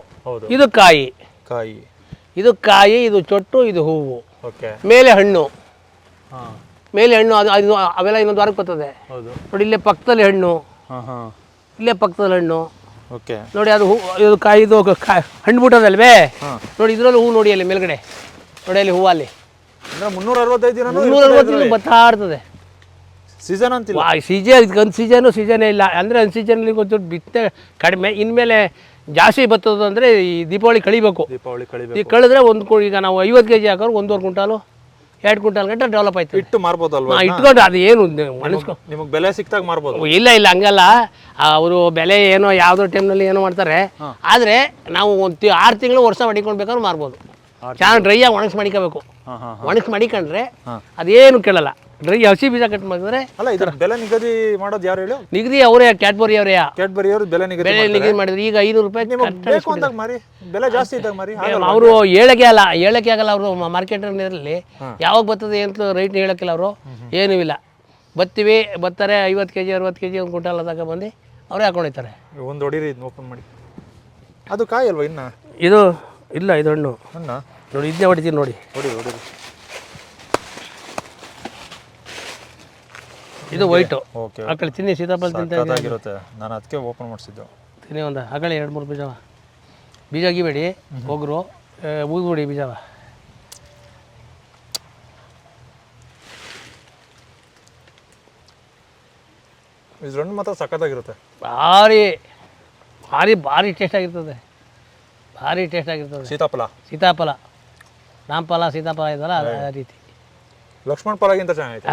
ಇದು ಕಾಯಿ. ಕಾಯಿ. ಇದು ಕಾಯಿ ಇದು ಚೊಟ್ಟು ಇದು ಹೂವು. ಓಕೆ. ಮೇಲೆ ಹಣ್ಣು. ಹಾ. ಮೇಲೆ ಹಣ್ಣು ಅದು ಅದು ಅವೆಲ್ಲ ಇನ್ನೊಂದು ವಾರಕ್ಕೆ ಬರ್ತದೆ. ಹೌದು. ನೋಡಿ ಇಲ್ಲೇ ಪಕ್ಕದಲ್ಲಿ ಹಣ್ಣು. ಹಾ ಹಾ. ಇಲ್ಲೇ ಪಕ್ಕದಲ್ಲಿ ಹಣ್ಣು. ಓಕೆ. ನೋಡಿ ಅದು ಹೂ ಇದು ಕಾಯಿ ಇದು ಕಾಯಿ ಹಣ್ಣು ಬಿಟ್ಟದಲ್ವೇ? ನೋಡಿ ಇದರಲ್ಲೂ ಹೂ ನೋಡಿ ಅಲ್ಲಿ ಮೇಲ್ಗಡೆ. ನೋಡಿ ಅಲ್ಲಿ ಹೂವು ಅಲ್ಲಿ. ಅಂದ್ರೆ ಮುನ್ನೂರ ಅರವತ್ತೈದು ದಿನ ಮುನ್ನೂರ ಅರವತ್ತು ಬರ್ತಾ ಇರ್ತದೆ. ಸೀಸನ್ ಅಂತಿಲ್ಲ. ಸೀಸನ್ ಇದಕ್ಕೆ ಸೀಸನು ಸೀಸನೇ ಇಲ್ಲ. ಅಂದರೆ ಒಂದು ಸೀಸನಲ್ಲಿ ಗೊತ್ತು ಬಿತ್ತೆ ಕಡಿಮೆ ಇನ್ಮೇಲೆ ಜಾಸ್ತಿ ಬರ್ತದೆ ಅಂದರೆ ಈ ದೀಪಾವಳಿ ಕಳಿಬೇಕು. ದೀಪಾವಳಿ ಕಳಿಬೇಕು. ಈಗ ಕಳೆದ್ರೆ ಒಂದು ಈಗ ನಾವು ಐವತ್ತು ಕೆಜಿ ಹಾಕೋರು ಒಂದೂವರೆ ಕ್ವಿಂಟಾಲು. ಎರಡು ಕ್ವಿಂಟಲ್ ಗಂಟೆ ಡೆವಲಪ್ ಆಯ್ತು ಇಟ್ಟು ಮಾರ್ಬೋದಲ್ವಾ ಇಟ್ಕೊಂಡು ಅದು ಏನು ಮನಸ್ಕೊ ನಿಮಗೆ ಬೆಲೆ ಸಿಕ್ತಾಗ ಮಾರ್ಬೋದು. ಇಲ್ಲ ಇಲ್ಲ ಹಂಗಲ್ಲ. ಅವರು ಬೆಲೆ ಏನೋ ಯಾವುದೋ ಟೈಮ್ನಲ್ಲಿ ಏನೋ ಮಾಡ್ತಾರೆ. ಆದರೆ ನಾವು ಒಂದು ಆರು ತಿಂಗಳು ವರ್ಷ ಬೇಕಾದ್ರೂ ಮಾರ್ಬೋದು. ಚೆನ್ನಾಗಿ ಡ್ರೈ ಆಗಿ ಒಣಗಿಸಿ ಮಡಿಕೋಬೇಕು. ಒಣಗಿಸಿ ಮಡಿಕೊಂಡ್ರೆ. ಅದೇನು ಕೇಳಲ್ಲ. ಡ್ರೈ ಹಸಿ ಬೀಜ ಕಟ್ ಮಾಡಿದ್ರೆ ಅಲ್ಲ ಇದರ ಬೆಲೆ ನಿಗದಿ ಮಾಡೋದು ಯಾರು ಹೇಳು? ನಿಗದಿ ಅವರೇ ಕ್ಯಾಟ್ಬರಿ ಅವರೇ. ಕ್ಯಾಟ್ಬರಿ ಅವರು ಬೆಲೆ ನಿಗದಿ ಬೆಲೆ ನಿಗದಿ ಮಾಡಿದ್ರೆ ಈಗ ಐನೂರು ರೂಪಾಯಿ ಬೇಕು ಅಂದಾಗ ಮಾರಿ ಬೆಲೆ ಜಾಸ್ತಿ ಇದ್ದಾಗ ಮಾರಿ ಅವರು ಹೇಳಕ್ಕೆ ಅಲ್ಲ ಹೇಳಕ್ಕೆ ಆಗಲ್ಲ ಅವರು ಮಾರ್ಕೆಟಲ್ಲಿ ಯಾವಾಗ ಬರ್ತದೆ ಅಂತ ರೈಟ್ ಹೇಳಕ್ಕಿಲ್ಲ ಅವರು. ಏನೂ ಇಲ್ಲ. ಬತ್ತೀವಿ ಬರ್ತಾರೆ ಐವತ್ತು ಕೆ ಜಿ ಅರವತ್ತು ಕೆ ಜಿ ಒಂದು ಕ್ವಿಂಟಲ್ ತಗೊಬಂದು ಅವರೇ ಹಾಕೊಂಡಿರ್ತಾರೆ. ಒಂದು ಹೊಡೀರಿ ಇದನ್ನ ಓಪನ್ ಮಾಡಿ. ಅದು ಕಾಯಿ ಅಲ್ವಾ ಇನ್ನ? ಇದು ಇಲ್ಲ ಇದು ಹಣ್ಣು. ಅನ್ನ ನೋಡಿ ಇದನ್ನೇ ಹೊಡಿತೀನಿ ನೋಡಿ. ಹೊಡಿ ಹೊಡೀರಿ. ಇದು ವೈಟು ಓಕೆ ಆ ಕಡೆ ತಿನ್ನಿ ಸೀತಾಫಲ ತಿಂತ ಸಖತ್ತಾಗಿರುತ್ತೆ. ನಾನು ಅದಕ್ಕೆ ಓಪನ್ ಮಾಡಿಸಿದ್ದು. ತಿನ್ನಿ ಒಂದು. ಹಗಳೆ ಎರಡು ಮೂರು ಬೀಜವ ಬೀಜ ಅಗಿಬೇಡಿ ಹೋಗ್ರು ಊದ್ಬಿಡಿ ಬೀಜವ ಇದ್ರೊಂದು ಹಣ್ಣು ಮಾತ್ರ ಸಖತ್ತಾಗಿರುತ್ತೆ. ಭಾರಿ ಭಾರಿ ಭಾರಿ ಟೇಸ್ಟ್ ಆಗಿರ್ತದೆ. ಭಾರಿ ಟೇಸ್ಟ್ ಆಗಿರ್ತದೆ. ಸೀತಾಫಲ. ಸೀತಾಫಲ. ರಾಮಫಲ ಸೀತಾಫಲ ಇದಲ್ಲ ಅದೇ ಆ ರೀತಿ. ಲಕ್ಷ್ಮಣ ಫಲಗಿಂತ ಚೆನ್ನಾಗೈತೆ.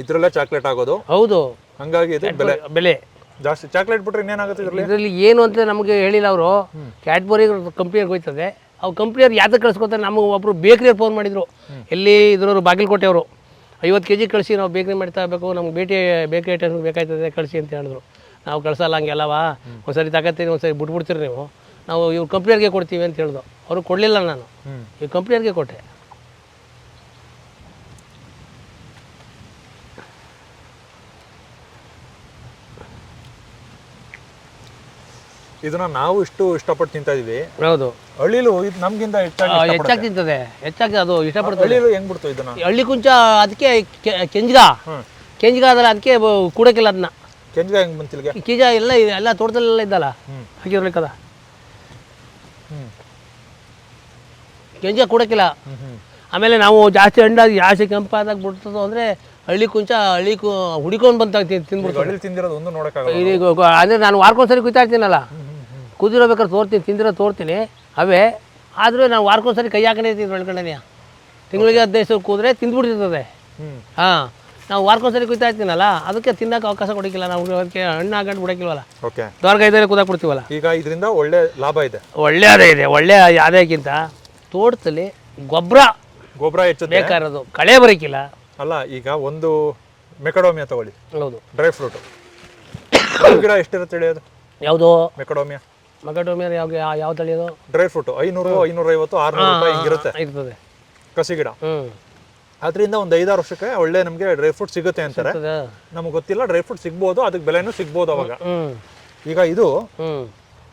ಇದ್ರಲ್ಲೇ ಚಾಕ್ಲೇಟ್ ಆಗೋದು. ಹೌದು. ಹಂಗಾಗಿ ಇದು ಬೆಲೆ. ಬೆಲೆ. ಜಾಸ್ತಿ ಚಾಕ್ಲೇಟ್ ಬಿಟ್ರೆ ಇನ್ನೇನಾಗುತ್ತೆ ಇದ್ರಲ್ಲಿ? ಇದರಲ್ಲಿ ಏನು ಅಂತ ನಮಗೆ ಹೇಳಿಲ್ಲ ಅವರು. ಕ್ಯಾಡ್ಬರಿ ಕಂಪ್ನಿಯವ್ರಿಗೆ ಹೋಯ್ತದೆ. ಅವ್ರು ಕಂಪ್ನಿಯವ್ರು ಯಾವ್ದಕ್ಕೆ ಕಳ್ಸ್ಕೊತಾರೆ ನಮಗೆ ಒಬ್ಬರು ಬೇಕ್ರಿಯವ್ರು ಫೋನ್ ಮಾಡಿದರು. ಎಲ್ಲಿ ಇದ್ರವ್ರು ಅವರು. ಐವತ್ತು ಕೆ ಜಿ ಕಳಿಸಿ ನಾವು ಬೇಕ್ರಿ ಮಾಡ್ತಾ ಇರಬೇಕು ನಮ್ಗೆ ಭೇಟಿ ಬೇಕ್ರಿ ಐಟಮ್ಸ್ ಬೇಕಾಯ್ತದೆ ಕಳಿಸಿ ಅಂತ ಹೇಳಿದ್ರು. ನಾವು ಕಳ್ಸಲ್ಲ ಹಂಗೆಲ್ಲವಾ ಒಂದ್ಸರಿ ತಗೋತೀರಿ ಒಂದ್ಸರಿ ಬಿಟ್ಬಿಡ್ತೀರಿ ನೀವು. ನಾವು ಇವ್ರು ಕಂಪ್ನಿಯವ್ರಿಗೆ ಕೊಡ್ತೀವಿ ಅಂತ ಹೇಳಿದ್ರು ಅವರು ಕೊಡಲಿಲ್ಲ ನಾನು. ಈ ಕಂಪ್ನಿಯವ್ರಿಗೆ ಕೊಟ್ಟೆ. ಇದನ್ನ ನಾವು ಇಷ್ಟು ಇಷ್ಟಪಟ್ಟು ತಿಂತಾ ಇದೀವಿ. ಹೌದು. ಹಳ್ಳಿಲು ಇದು ನಮ್ಗಿಂತ ಹೆಚ್ಚಾಗಿ ಹೆಚ್ಚಾಗಿ ತಿಂತದೆ. ಹೆಚ್ಚಾಗಿ ಅದು ಇಷ್ಟಪಡ್ತದೆ. ಹಳ್ಳಿಲು ಹೆಂಗ್ ಬಿಡ್ತು ಇದನ್ನ? ಹಳ್ಳಿ ಕುಂಚ ಅದಕ್ಕೆ ಕೆಂಜ್ಗ. ಕೆಂಜ್ಗ ಅದಲ್ಲ ಅದಕ್ಕೆ ಕೂಡಕಿಲ್ಲ ಅದನ್ನ. ಕೆಂಜ್ಗ ಹೆಂಗ್ ಬಂತಿಲ್ಗೆ ಈ ಕೀಜ ಎಲ್ಲ ಎಲ್ಲ ತೋಟದಲ್ಲೆಲ್ಲ ಇದ್ದಲ್ಲ ಹಾಕಿರ್ಲಿಕ್ಕದ? ಹ್ಮ್. ಕೆಂಜ ಕೂಡಕಿಲ್ಲ ಹ್ಮ್ ಹ್ಮ್. ಆಮೇಲೆ ನಾವು ಜಾಸ್ತಿ ಹಣ್ಣಾಗಿ ಜಾಸ್ತಿ ಕೆಂಪಾದಾಗ ಬಿಡ್ತದೋ ಅಂದ್ರೆ ಹಳ್ಳಿ ಕುಂಚ ಹಳ್ಳಿ ಕು ಹುಡಿಕೊಂಡು ಬಂತ ಈಗ ತಿಂದ್ಬಿಡ್ತಾರೆ ಹಳ್ಳಿ ತಿಂದಿರೋದು ಒಂದು ನೋಡಕ್ಕಾಗಲ್ಲ. ಈಗ ಅಂದರೆ ನಾನು ವಾರಕ್ಕೊಂದ್ಸರಿ ಕುಯ್ತಾ ಇರ್ತೀನಲ್ಲ? ಕುದಿರೋಬೇಕಾದ್ರೆ ತೋರ್ತೀನಿ ತಿಂದಿರೋ ತೋರ್ತೀನಿ. ಅವೇ ಆದರೂ ನಾನು ವಾರಕ್ಕೊಂದ್ಸರಿ ಕೈ ಹಾಕೊಂಡಿರ್ತೀನಿ ಒಳಗಡೆ ತಿಂಗಳಿಗೆ ಹದಿನೈದು ಸಾವಿರ ಕೂದ್ರೆ ತಿಂದ್ಬಿಡ್ತಿರ್ತದೆ ಹ್ಮ್. ಹಾಂ ನಾವು ವಾರಕ್ಕೊಂದ್ಸರಿ ಕುಯ್ತಾ ಇರ್ತೀನಲ್ಲ ಅದಕ್ಕೆ ತಿನ್ನೋಕೆ ಅವಕಾಶ ಕೊಡಕ್ಕಿಲ್ಲ. ನಾವು ಅದಕ್ಕೆ ಹಣ್ಣು ಹಾಕೊಂಡು ಬಿಡೋಕ್ಕಿಲ್ವಲ್ಲ. ಓಕೆ ದ್ವಾರ ಇದ್ರೆ ಕುದಾಕ್ ಕೊಡ್ತೀವಲ್ಲ ಈಗ ಇದರಿಂದ ಒಳ್ಳೆ ಲಾಭ ಇದೆ. ಒಳ್ಳೆ ಆದಾಯ ಇದೆ ಒಳ್ಳೆ ಆದಾಯಕ್ಕಿಂತ ತೋಟದಲ್ಲಿ ಗೊಬ್ಬರ ಗೊಬ್ಬರ ಹೆಚ್ಚು ಬೇಕಾಗಿರೋದು. ಕಳೆ ಬರೋಕ್ಕಿಲ್ಲ. ಅಲ್ಲ ಈಗ ಒಂದು ಮೆಕಡೋಮಿಯಾ ತಗೊಳ್ಳಿ. ಹೌದು. ಡ್ರೈ ಫ್ರೂಟ್ ಗಿಡ ಎಷ್ಟಿರುತ್ತೆ ಅದು? ಯಾವುದು? ಮೆಕಡೋಮಿಯಾ. ಮಗಡೋಮಿಯರ್ ಯಾವ ಯಾವ- ತಳಿ ಅದು? ಡ್ರೈ ಫ್ರೂಟ್ ಐನೂರು ಐನೂರ ಐವತ್ತು ಆರ್ನೂರು ರೂಪಾಯಿ ಹಿಂಗಿರುತ್ತೆ. ಇರ್ತದೆ. ಕಸಿ ಗಿಡ. ಅದರಿಂದ ಒಂದು ಐದಾರು ವರ್ಷಕ್ಕೆ ಒಳ್ಳೆ ನಮಗೆ ಡ್ರೈ ಫ್ರೂಟ್ ಸಿಗುತ್ತೆ ಅಂತಾರೆ. ನಮ್ಗೆ ನಮಗೆ ಗೊತ್ತಿಲ್ಲ ಡ್ರೈ ಫ್ರೂಟ್ ಸಿಗ್ಬೋದು ಅದಕ್ಕೆ ಬೆಲೆನೂ ಸಿಗ್ಬೋದು ಅವಾಗ. ಈಗ ಇದು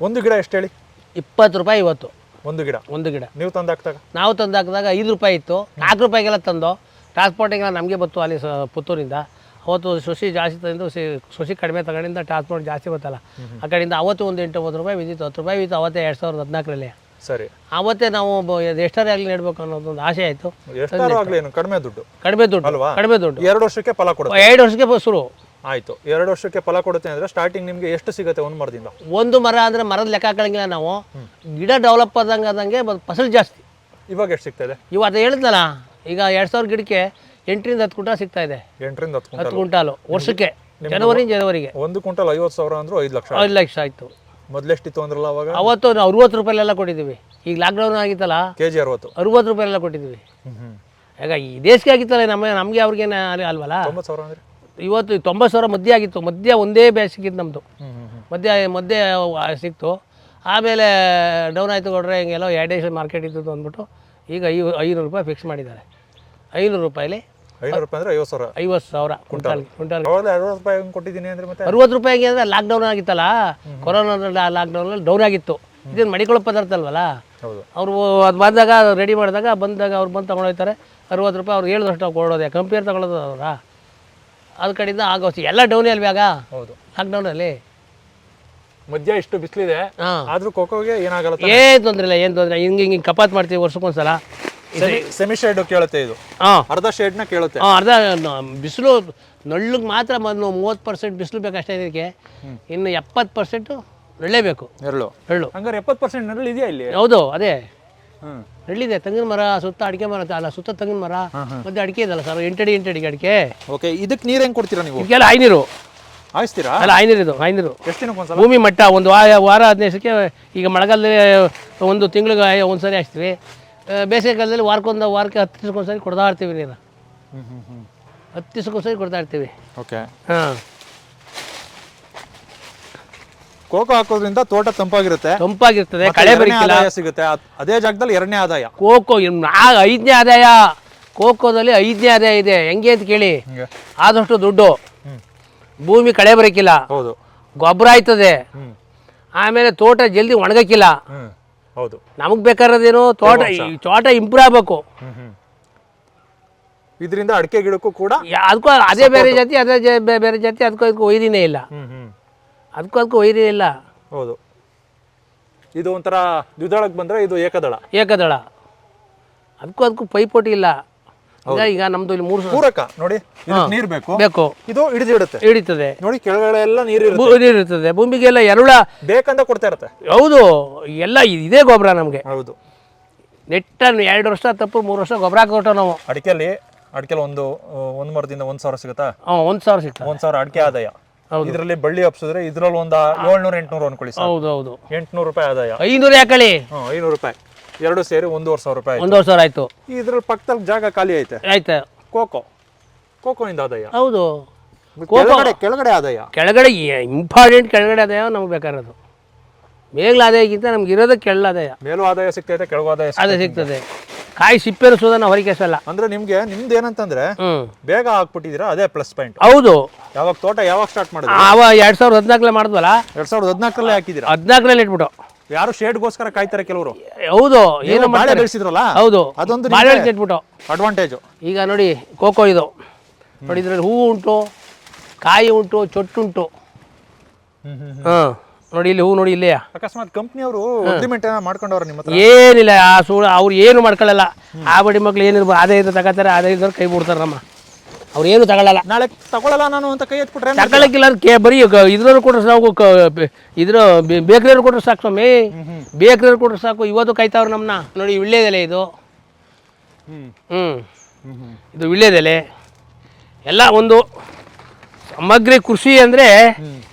ಒಂದು ಗಿಡ ಎಷ್ಟು ಹೇಳಿ? ಇಪ್ಪತ್ತು ರೂಪಾಯಿ ಇವತ್ತು ಒಂದು ಗಿಡ. ಒಂದು ಗಿಡ. ನೀವು ತಂದು ಹಾಕ್ದಾಗ? ನಾವು ತಂದು ಹಾಕಿದಾಗ ಐದು ರೂಪಾಯಿ ಇತ್ತು. ನಾಲ್ಕು ರೂಪಾಯಿಗೆಲ್ಲ ತಂದು ಟ್ರಾನ್ಸ್ಪೋರ್ಟಿಂಗ್ ನಮಗೆ ಬತ್ತು ಅಲ್ಲಿ ಸ ಪುತ್ತೂರಿಂದ. ಅವತ್ತು ಸೊಸಿ ಜಾಸ್ತಿ ತಂದು ಸಿ ಸೊಸಿ ಕಡಿಮೆ ತಗೊಂಡಿಂದ ಟ್ರಾನ್ಸ್ಪೋರ್ಟ್ ಜಾಸ್ತಿ ಗೊತ್ತಲ್ಲ. ಆ ಕಡೆಯಿಂದ ಅವತ್ತು ಒಂದು ಎಂಟು ಒಂಬತ್ತು ರೂಪಾಯಿ ಬಿದ್ದಿತ್ತು ಹತ್ತು ರೂಪಾಯಿ ಬಿತ್ತು ಅವತ್ತೇ ಎರಡು ಸಾವಿರದ ಹದಿನಾಲ್ಕರಲ್ಲಿ. ಸರಿ. ಅವತ್ತೇ ನಾವು ಎಷ್ಟರೇ ಆಗಲಿ ನೆಡ್ಬೇಕು ಅನ್ನೋದೊಂದು ಆಸೆ ಆಯಿತು. ಕಡಿಮೆ ದುಡ್ಡು. ಕಡಿಮೆ ದುಡ್ಡು ಅಲ್ವಾ? ಕಡಿಮೆ ದುಡ್ಡು. ಎರಡು ವರ್ಷಕ್ಕೆ ಫಲ ಕೊಡುತ್ತೆ. ಎರಡು ವರ್ಷಕ್ಕೆ ಶುರು. ಆಯ್ತು. ಎರಡು ವರ್ಷಕ್ಕೆ ಫಲ ಕೊಡುತ್ತೆ ಅಂದರೆ ಸ್ಟಾರ್ಟಿಂಗ್ ನಿಮಗೆ ಎಷ್ಟು ಸಿಗುತ್ತೆ ಒಂದು ಮರದಿಂದ? ಒಂದು ಮರ ಅಂದರೆ ಮರದ ಲೆಕ್ಕ ಹಾಕಂಗಿಲ್ಲ ನಾವು. ಗಿಡ ಡೆವಲಪ್ ಆದಂಗೆ ಆದಂಗೆ ಫಸಲು ಜಾಸ್ತಿ. ಇವಾಗ ಎಷ್ಟು ಸಿಗ್ತದೆ? ಇವಾಗ ಅದು ಹೇಳಿದ್ನಲ್ಲ ಈಗ ಎರಡು ಸಾವಿರ ಗಿಡಕ್ಕೆ ಎಂಟರಿಂದ ಹತ್ತು ಕುಂಟಾಲ್ ಸಿಗ್ತಾ ಇದೆ. ಎಂಟರಿಂದ ಹತ್ತು ಹತ್ತು ಕ್ವಿಂಟಲ್. ಕುಂಟಾಲು ವರ್ಷಕ್ಕೆ ಜನವರಿ ಜನವರಿಗೆ. ಒಂದು ಕ್ವಿಂಟಲ್ ಐವತ್ತು ಸಾವಿರ ಅಂದ್ರೆ ಐದು ಲಕ್ಷ ಐದು ಲಕ್ಷ ಆಯಿತು. ಮೊದಲೆಷ್ಟಿತ್ತು ಅಂದ್ರಲ್ಲ ಅವಾಗ? ಅವತ್ತು ನಾವು ಅರುವತ್ತು ರೂಪಾಯಿಲೆಲ್ಲ ಕೊಟ್ಟಿದ್ದೀವಿ. ಈಗ ಲಾಕ್ಡೌನ್ ಆಗಿತ್ತಲ್ಲ? ಕೆ ಜಿ ಅರವತ್ತು. ಅರುವತ್ತು ರೂಪಾಯಿಲೆಲ್ಲ ಕೊಟ್ಟಿದ್ದೀವಿ. ಹ್ಮ್ ಹ್ಮ್. ಈಗ ಈ ದೇಶಕ್ಕೆ ಆಗಿತ್ತಲ್ಲ ನಮ್ಮ ನಮಗೆ ಅವ್ರಿಗೇನು ಅಲ್ವಲ್ಲ? ತೊಂಬತ್ತು ಸಾವಿರ ಅಂದರೆ? ಇವತ್ತು ತೊಂಬತ್ತು ಸಾವಿರ ಮಧ್ಯ ಆಗಿತ್ತು. ಮಧ್ಯ ಒಂದೇ ಬ್ಯಾಚ್ ಸಿಕ್ಕಿತ್ತು ನಮ್ಮದು ಮಧ್ಯ ಮಧ್ಯೆ ಸಿಕ್ತು. ಆಮೇಲೆ ಡೌನ್ ಆಯಿತು ಕೊಡ್ರೆ ಹಿಂಗೆಲ್ಲೋ ಎರಡೇ ಮಾರ್ಕೆಟ್ ಇತ್ತು ಅಂದ್ಬಿಟ್ಟು ಈಗ ಐ ಐನೂರು ರೂಪಾಯಿ ಫಿಕ್ಸ್ ಮಾಡಿದ್ದಾರೆ. ಐನೂರು ರೂಪಾಯಿಲಿ ಐನೂರು ರೂಪಾಯಿ ಅಂದ್ರೆ ಐವತ್ತು ಸಾವಿರ. ಐವತ್ತು ಸಾವಿರ. ಕ್ವಿಂಟಾಲ್ ಕ್ವಿಂಟಾಲ್ ಅವಾಗ ಅರವತ್ತು ರೂಪಾಯಿ ಹಂಗ್ ಕೊಟ್ಟಿದ್ದೀನಿ ಅಂದ್ರೆ ಮತ್ತೆ? ಅರುವತ್ತು ರೂಪಾಯಿಗೆ ಅಂದರೆ ಲಾಕ್ಡೌನ್ ಆಗಿತ್ತಲ್ಲ? ಕೊರೋನಾ ಲಾಕ್ಡೌನಲ್ಲಿ ಡೌನ್ ಆಗಿತ್ತು. ಇದೇನು ಮಡಿಕೊಳ್ಳೋ ಪದಾರ್ಥ ಅಲ್ವಲ್ಲ? ಅವರು ಅದು ಬಂದಾಗ ರೆಡಿ ಮಾಡಿದಾಗ ಬಂದಾಗ ಅವ್ರು ಬಂದು ತಗೊಂಡೋಗ್ತಾರೆ ಅರವತ್ತು ರೂಪಾಯಿ ಅವ್ರು ಹೇಳಿದಷ್ಟು ಕೊಡೋದೆ. ಕಂಪೇರ್ ತಗೊಳ್ಳೋದು ಅವರ. ಅದ ಕಡೆಯಿಂದ ಆಗೋಷ್ಟು ಎಲ್ಲ ಡೌನೇ ಅಲ್ವಿ ಆಗ? ಹೌದು. ಅಲ್ಲಿ? ಮಧ್ಯ ಇಷ್ಟು ಬಿಸಿಲಿದೆ. ಆದ್ರೂ ಕೋಕೋಗೆ ಏನಾಗಲ್ಲ ಏನ್ ಏನು ತೊಂದರೆ ಇಲ್ಲ ಏನು ತೊಂದರೆ ಹಿಂಗೆ ಹಿಂಗೆ ಕಪಾತ್ ಮಾಡ್ತೀವಿ ವರ್ಷಕ್ಕೊಂದ್ಸಲ. ಸೆಮಿ ಸೆಮಿ ಶೇಡ್ ಕೇಳುತ್ತೆ ಇದು. ಹಾಂ ಅರ್ಧ ಶೇಡ್ನ ಕೇಳುತ್ತೆ. ಹಾಂ ಅರ್ಧ ಬಿಸಿಲು ನಳ್ಳಿಗೆ ಮಾತ್ರ ಮೊದಲು ಮೂವತ್ತು ಪರ್ಸೆಂಟ್ ಬಿಸಿಲು ಬೇಕಷ್ಟೇ ಇದಕ್ಕೆ. ಇನ್ನು ಎಪ್ಪತ್ತು ಪರ್ಸೆಂಟು ನಳ್ಳೇಬೇಕು ನೆರಳು. ನಳ್ಳು ಹಂಗಾರೆ ಎಪ್ಪತ್ತು ಪರ್ಸೆಂಟ್ ನೆರಳು ಇದೆಯಾ ಇಲ್ಲಿ? ಹೌದು ಅದೇ. ನೆರಳಿದೆ ತೆಂಗಿನ ಮರ ಸುತ್ತ ಅಡಿಕೆ ಮರ ಅಲ್ಲ ಸುತ್ತ ತೆಂಗಿನ ಮರ ಮತ್ತೆ ಅಡಿಕೆ ಇದಲ್ಲ ಸರ್ ಎಂಟಡಿ ಎಂಟಡಿ ಅಡಿಕೆ. ಓಕೆ ಇದಕ್ಕೆ ನೀರು ಹೆಂಗೆ ಕೊಡ್ತೀರಾ ನೀವು? ಇದಕ್ಕೆಲ್ಲ ಐನೀರು. ಹಾಯಿಸ್ತೀರಾ? ಅಲ್ಲ ಐನೀರು ಇದು ಐನೀರು. ಎಷ್ಟು ದಿನಕ್ಕೆ ಒಂದ್ಸಲ? ಭೂಮಿ ಮಟ್ಟ ಒಂದು ವಾರ ವಾರ ಹದಿನೈದು ಈಗ ಮಳೆಗಾಲದಲ್ಲಿ ಒಂದು ತಿಂಗಳಿಗೆ ಒಂದು ಸರಿ ಹಾಕ್ತೀವಿ ಕಾಲದಲ್ಲಿ ವಾರಕ್ಕೊಂದು ವಾರಕ್ಕೆ ಹತ್ತು ದಿವ್ಸಕ್ಕೊಂದ್ಸರಿ ಕೊಡ್ತಾ ಇರ್ತೀವಿ ನೀರು ಹತ್ತು ದಿವ್ಸಕ್ಕೊಂದ್ಸರಿ ಕೊಡ್ತಾ ಇರ್ತೀವಿ. ಓಕೆ. ಹಾಂ. ಕೋಕೋ ಹಾಕೋದ್ರಿಂದ ತೋಟ ತಂಪಾಗಿರುತ್ತೆ. ತಂಪಾಗಿರ್ತದೆ ಮತ್ತೆ ಕಳೆ ಎರಡನೇ ಬರೀಕಿಲ್ಲ. ಆದಾಯ ಸಿಗುತ್ತೆ. ಅದ್- ಅದೇ ಜಾಗದಲ್ಲಿ ಎರಡನೇ ಆದಾಯ. ಕೋಕೋ ಇನ್ನು ನಾ ಐದನೇ ಆದಾಯ. ಕೋಕೋದಲ್ಲಿ ಐದನೇ ಆದಾಯ ಇದೆ. ಹೆಂಗೆ ಅಂತ ಕೇಳಿ. ಹಿಂಗೆ. ಆದಷ್ಟು ದುಡ್ಡು. ಹ್ಮ್. ಭೂಮಿ ಕಳೆ ಬರೋಕ್ಕಿಲ್ಲ ಹೌದು. ಗೊಬ್ಬರ ಆಯ್ತದೆ. ಹ್ಮ್. ಆಮೇಲೆ ತೋಟ ಜಲ್ದಿ ಒಣಗಕ್ಕಿಲ್ಲ ಹ್ಮ್. ಹೌದು. ನಮಗೆ ಬೇಕಾರದೇನು ತೋಟ ಈ ತೋಟ ಇಂಪ್ರೂವ್ ಆಗಬೇಕು. ಇದರಿಂದ ಅಡಿಕೆ ಗಿಡಕ್ಕೂ ಕೂಡ ಯಾ- ಅದಕ್ಕೂ ಅದೇ ಬೇರೆ ಜಾತಿ ಅದೇ ಜೆ- ಬೇ- ಬೇರೆ ಜಾತಿ ಅದಕ್ಕೂ ಅದಕ್ಕೂ ವೈರಿನೇ ಇಲ್ಲ. ಹ್ಮ್ ಹ್ಮ್. ಅದಕ್ಕೂ ಅದಕ್ಕೂ ವೈರಿ ಇಲ್ಲ. ಹೌದು. ಇದು ಒಂಥರ ದ್ವಿದಳಕ್ಕೆ ಬಂದ್ರೆ ಇದು ಏಕದಳ. ಏಕದಳ. ಅದಕ್ಕೂ ಅದಕ್ಕೂ ಪೈಪೋಟಿ ಇಲ್ಲ. ಈಗ ಈಗ ನಮ್ದು ಇಲ್ಲಿ ಮೂರು ಪೂರಕ ನೋಡಿ ನೀರ್ ಬೇಕು. ಬೇಕು. ಇದು ಹಿಡಿದಿಡುತ್ತೆ. ಹಿಡಿತದೆ. ನೋಡಿ ಕೆಳಗಡೆ ಎಲ್ಲ ನೀರು ಇರುತ್ತದೆ ಭೂಮಿಗೆ ಎಲ್ಲ ಎರಡ ಎರುಳ ಬೇಕಂತ ಕೊಡ್ತಾ ಇರುತ್ತೆ. ಹೌದು ಎಲ್ಲ ಇದೇ ಗೊಬ್ಬರ ನಮಗೆ. ಹೌದು. ನೆಟ್ಟನ್ನು ಎರಡು ವರ್ಷ ತಪ್ಪು ಮೂರು ವರ್ಷ ಗೊಬ್ಬರ ಹಾಕೊಟ್ಟು ನಾವು. ಅಡಿಕೆಲಿ ಅಡಿಕೆಲಿ ಒಂದು ಒಂದ್ ಮರದಿಂದ ಒಂದ್ ಸಾವಿರ ಸಿಗುತ್ತಾ? ಹಾಂ ಒಂದು ಸಾವಿರ ಸಿಗ್ತದೆ. ಒಂದ್ ಸಾವಿರ ಅಡಿಕೆ ಆದಾಯ. ಇದರಲ್ಲಿ ಬಳ್ಳಿ ಹಬ್ಸಿದ್ರೆ ಇದ್ರಲ್ಲಿ ಒಂದ್ ಏಳ್ನೂರ ಎಂಟ್ನೂರು ಅನ್ಕೊಳ್ಳಿ ಹೌದು ಹೌದು. ಎಂಟ್ನೂರು ರೂಪಾಯಿ ಆದಾಯ. ಐನೂರು ಯಾಕಳಿ? ಐನೂರು ರೂಪಾಯಿ. ಎರಡು ಸೇರಿ ಒಂದೂವರೆ ಸಾವಿರ ರೂಪಾಯಿ ಆಯ್ತು. ಒಂದೂವರೆ ಸಾವಿರ ಆಯ್ತು. ಇದ್ರಲ್ಲಿ ಪಕ್ಕದಲ್ಲಿ ಜಾಗ ಖಾಲಿ ಐತೆ. ಆಯ್ತಾ. ಕೋಕೋ. ಕೋಕೋ ಇಂದ ಆದಾಯ. ಹೌದು. ಕೆಳಗಡೆ ಕೆಳಗಡೆ ಆದಾಯ. ಕೆಳಗಡೆ ಇಂಪಾರ್ಟೆಂಟ್ ಕೆಳಗಡೆ ಆದಾಯ ನಮ್ಗೆ ಬೇಕಾಗಿರೋದು. ಮೇಲ ಆದಾಯಕ್ಕಿಂತ ನಮ್ಗೆ ಇರೋದು ಕೆಳ ಆದಾಯ. ಮೇಲೂ ಆದಾಯ ಸಿಗ್ತೈತೆ ಕೆಳಗೂ ಆದಾಯ ಸಿಗ್ತೈತೆ. ಅದೇ ಸಿಗ್ತದೆ. ಕಾಯಿ ಸಿಪ್ಪೆ ಸುದ ನಾವು ಹೊರಕೆಸಲ್ಲ ಅಂದ್ರೆ ನಿಮ್ಗೆ ನಿಮ್ದು ಏನಂತಂದ್ರೆ ಹ್ಞೂ ಬೇಗ ಹಾಕ್ಬಿಟ್ಟಿದ್ರೆ ಅದೇ ಪ್ಲಸ್ ಪಾಯಿಂಟ್ ಹೌದು. ಯಾವಾಗ ತೋಟ ಯಾವಾಗ ಸ್ಟಾರ್ಟ್ ಮಾಡಿದ್ರೆ? ಅವ ಎರಡು ಸಾವಿರದ ಹದಿನಾಲ್ಕಲೆ ಮಾಡಿದ್ವಲ್ಲ? ಎರಡ್ ಸಾವಿರದ ಹದಿನಾಲ್ಕಲ್ಲೇ ಹಾಕಿದ್ದೀರಾ? ಹದಿನಾಲ್ಕರಲ್ಲಿ ಇಟ್ಬಿಟ್ಟು. ಯಾರು ಶೇಡ್ಗೋಸ್ಕರ ಕಾಯ್ತಾರೆ ಕೆಲವರು? ಹೌದು ಏನು ಬಾಳೆ ಬೆಳೆಸಿದ್ರಲ್ಲ? ಹೌದು ಅದೊಂದು ಬಾಳೆ ಇಟ್ಬಿಟ್ಟು ಅಡ್ವಾಂಟೇಜು ಈಗ ನೋಡಿ ಕೋಕೋ ಇದು. ನೋಡಿ ಇದರಲ್ಲಿ ಹೂವು ಉಂಟು ಕಾಯಿ ಉಂಟು ಚೊಟ್ಟುಂಟು ಉಂಟು. ಹಾಂ ನೋಡಿ ಇಲ್ಲಿ ಹೂ ನೋಡಿ ಇಲ್ಲೇ ಅಕಸ್ಮಾತ್ ಕಂಪ್ನಿಯವರು ಅಗ್ರಿಮೆಂಟ್ ಮಾಡ್ಕೊಂಡವ್ರ ನಿಮ್ಮ ಹತ್ರ? ಏನಿಲ್ಲ ಆ ಸೂ ಅವ್ರು ಏನು ಮಾಡ್ಕೊಳ್ಳಲ್ಲ. ಆ ಬಡಿ ಮಕ್ಳು ಏನಿರ್ಬೋದು ಅದೇ ಇದು ತಗೋತಾರೆ ಅದೇ ಇದ್ದವ್ರು ಕೈ ಬಿಡ್ತಾರೆ ನಮ್ಮ. ಅವ್ರು ಏನು ತಗೊಳ್ಳಲ್ಲ ನಾಳೆ ತಗೊಳ್ಳಲ್ಲ ನಾನು ಅಂತ ಕೈ ಎತ್ಬಿಟ್ರೆ? ತಗೊಳಕ್ಕಿಲ್ಲ ಕೇ ಬರೀ ಇದ್ರವ್ರು ಕೊಟ್ರೆ ಬೆ- ಇದ್ರ ಬೇಕ್ರಿಯವ್ರು ಕೊಟ್ರೆ ಸಾಕು ಸ್ವಾಮಿ. ಬೇಕ್ರಿಯವ್ರು ಕೊಟ್ಟರೆ ಸಾಕು. ಇವತ್ತು ಕಾಯ್ತಾವ್ರು ನಮ್ಮನ್ನ ನೋಡಿ ವಿಳ್ಯದೆಲೆ ಇದು. ಹ್ಞೂ ಇದು ವಿಳ್ಯದೆಲೆ ಎಲ್ಲ ಒಂದು ಸಮಗ್ರ ಕೃಷಿ ಅಂದರೆ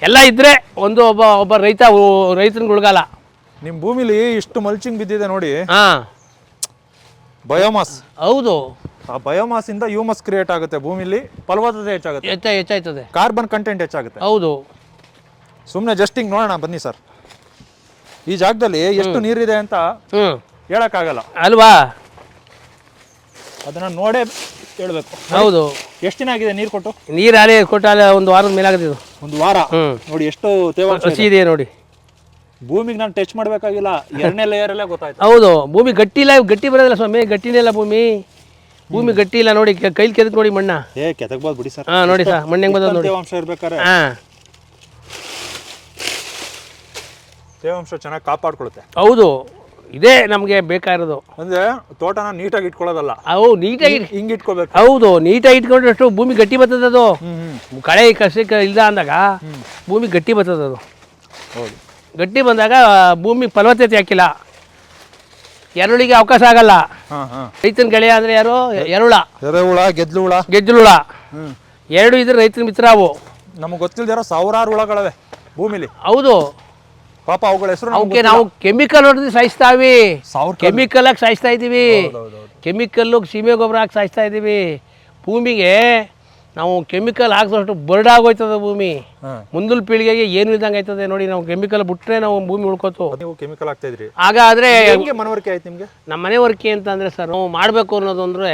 ಎಲ್ಲ ಇದ್ದರೆ ಒಂದು ಒಬ್ಬ ಒಬ್ಬ ರೈತ ರೈತನಿಗೆ ಉಳ್ಗಲ್ಲ. ನಿಮ್ಮ ಭೂಮಿಲಿ ಇಷ್ಟು ಮಲ್ಚಿಂಗ್ ಬಿದ್ದಿದೆ ನೋಡಿ. ಹಾಂ. ಬಯೋಮಾಸ್ ಹೌದು. ಆ ಬಯೋಮಾಸ್ ಇಂದ ಹ್ಯೂಮಸ್ ಕ್ರಿಯೇಟ್ ಆಗುತ್ತೆ. ಭೂಮಿಲಿ ಫಲವತ್ತತೆ ಹೆಚ್ಚಾಗುತ್ತೆ. ಹೆಚ್ಚ ಹೆಚ್ಚಾಯ್ತದೆ. ಕಾರ್ಬನ್ ಕಂಟೆಂಟ್ ಹೆಚ್ಚಾಗುತ್ತೆ. ಹೌದು. ಸುಮ್ಮನೆ ಜಸ್ಟ್ ಹಿಂಗ್ ನೋಡೋಣ ಬನ್ನಿ ಸರ್ ಈ ಜಾಗದಲ್ಲಿ ಎಷ್ಟು ನೀರಿದೆ ಅಂತ ಹ್ಞೂ ಹೇಳಕ್ಕಾಗಲ್ಲ. ಅಲ್ವಾ? ಅದನ್ನ ನೋಡೇ ಹೇಳ್ಬೇಕು. ಹೌದು. ಎಷ್ಟು ದಿನ ಆಗಿದೆ ನೀರು ಕೊಟ್ಟು? ನೀರು ಅಲೆ ಕೊಟ್ಟಾಲೆ ಒಂದು ವಾರದ ಮೇಲಾಗತ್ತೆ ಇದು. ಒಂದು ವಾರ? ನೋಡಿ ಎಷ್ಟು ತೇವಾಂಶ ಹಸಿ ಇದೆ ನೋಡಿ. ಭೂಮಿಗೆ ನಾನು ಟಚ್ ಮಾಡಬೇಕಾಗಿಲ್ಲ. ಎರಡನೇ ಲೇಯರ್ ಅಲ್ಲೇ ಗೊತ್ತಾಯ್ತು. ಹೌದು ಭೂಮಿ ಗಟ್ಟಿ ಇಲ್ಲ ಗಟ್ಟಿ ಬರೋದಿಲ್ಲ ಸ್ವಾಮಿ ಗಟ್ಟಿನೇ ಇಲ್ಲ ಭೂಮಿ. ಭೂಮಿ ಗಟ್ಟಿ ಇಲ್ಲ ನೋಡಿ ಕ- ಕೈಲಿ ಕೆದಕ್ ನೋಡಿ ಮಣ್ಣ. ಏ ಬಿಡಿ ಸರ್. ಹಾಂ ನೋಡಿ ಸರ್ ಮಣ್ಣು ಹೆಂಗೆ ಬಂದದ ನೋಡಿ. ತೇವಾಂಶ ಇರ್ಬೇಕಾದ್ರೆ. ಹಾಂ. ತೇವಾಂಶ ಚೆನ್ನಾಗಿ ಕಾಪಾಡ್ಕೊಳುತ್ತೆ. ಹೌದು ಇದೇ ನಮಗೆ ಬೇಕಾಗಿರೋದು ಅಂದ್ರೆ ತೋಟನ ನೀಟಾಗಿ ಇಟ್ಕೊಳ್ಳೋದಲ್ಲ. ಅವು ನೀಟಾಗಿ ಹಿಂಗ್ ಇಟ್ಕೋಬೇಕು. ಹೌದು ನೀಟಾಗಿ ಇಟ್ಕೊಂಡ್ರೆ ಅಷ್ಟು ಭೂಮಿ ಗಟ್ಟಿ ಬರ್ತದೆ ಅದು ಹ್ಮ್ ಹ್ಮ್. ಕಳೆ ಕಸಕ್ಕೆ ಇಲ್ಲ ಅಂದಾಗ ಭೂಮಿ ಗಟ್ಟಿ ಬರ್ತದದು. ಅದು ಹೌದು. ಗಟ್ಟಿ ಬಂದಾಗ ಭೂಮಿ ಫಲವತ್ತತೆ ಹಾಕಿಲ್ಲ. ಎರಳಿಗೆ ಅವಕಾಶ ಆಗಲ್ಲ. ಹಾ ಹಾ. ರೈತನ ಗೆಳೆಯ ಅಂದರೆ ಯಾರು? ಎರುಳ. ಎರೆಹುಳ ಗೆದ್ಲುಳ. ಗೆದ್ಲುಳ. ಗೆಜ್ಜುಳುಳ ಎರಡು ಇದ್ರೆ ರೈತನ ಮಿತ್ರ ಅವು. ನಮಗೆ ಗೊತ್ತಿಲ್ದಿರೋ ಸಾವಿರಾರು ಹುಳಗಳವೆ ಭೂಮಿಲಿ. ಹೌದು. ಪಾಪ ಅವುಗಳ ಹೆಸರು ಅವಕ್ಕೆ ನಾವು ಕೆಮಿಕಲ್ ಹೊಡೆದು ಸಾಯಿಸ್ತಾವಿ. ಸಾವಿರ ಕೆಮಿಕಲ್. ಆಗಿ ಸಾಯಿಸ್ತಾ ಇದ್ದೀವಿ ಕೆಮಿಕಲ್ಲು ಸೀಮೆ ಗೊಬ್ಬರ ಹಾಕಿ ಸಾಯಿಸ್ತಾ ಇದ್ದೀವಿ ಭೂಮಿಗೆ ನಾವು ಕೆಮಿಕಲ್ ಹಾಕಿದಷ್ಟು ಆಗೋಯ್ತದ ಭೂಮಿ. ಮುಂದಿನ ಪೀಳಿಗೆಗೆ ಏನು ಇದ್ದಂಗೆ ಆಯ್ತದೆ ನೋಡಿ ನಾವು ಕೆಮಿಕಲ್ ಬಿಟ್ರೆ ನಾವು ಭೂಮಿ ಉಳ್ಕೋತು. ನೀವು ಕೆಮಿಕಲ್ ಹಾಕ್ತಾ ಇದ್ರಿ. ಹಾಗಾದ್ರೆ ಹೆಂಗೆ ಮನವರಿಕೆ ಆಯ್ತು ನಿಮ್ಗೆ? ನಮ್ಮ ಮನೆ ಅಂತಂದ್ರೆ ಅಂತ ಅಂದರೆ ಸರ್ ನಾವು ಮಾಡಬೇಕು ಅನ್ನೋದು ಅಂದರೆ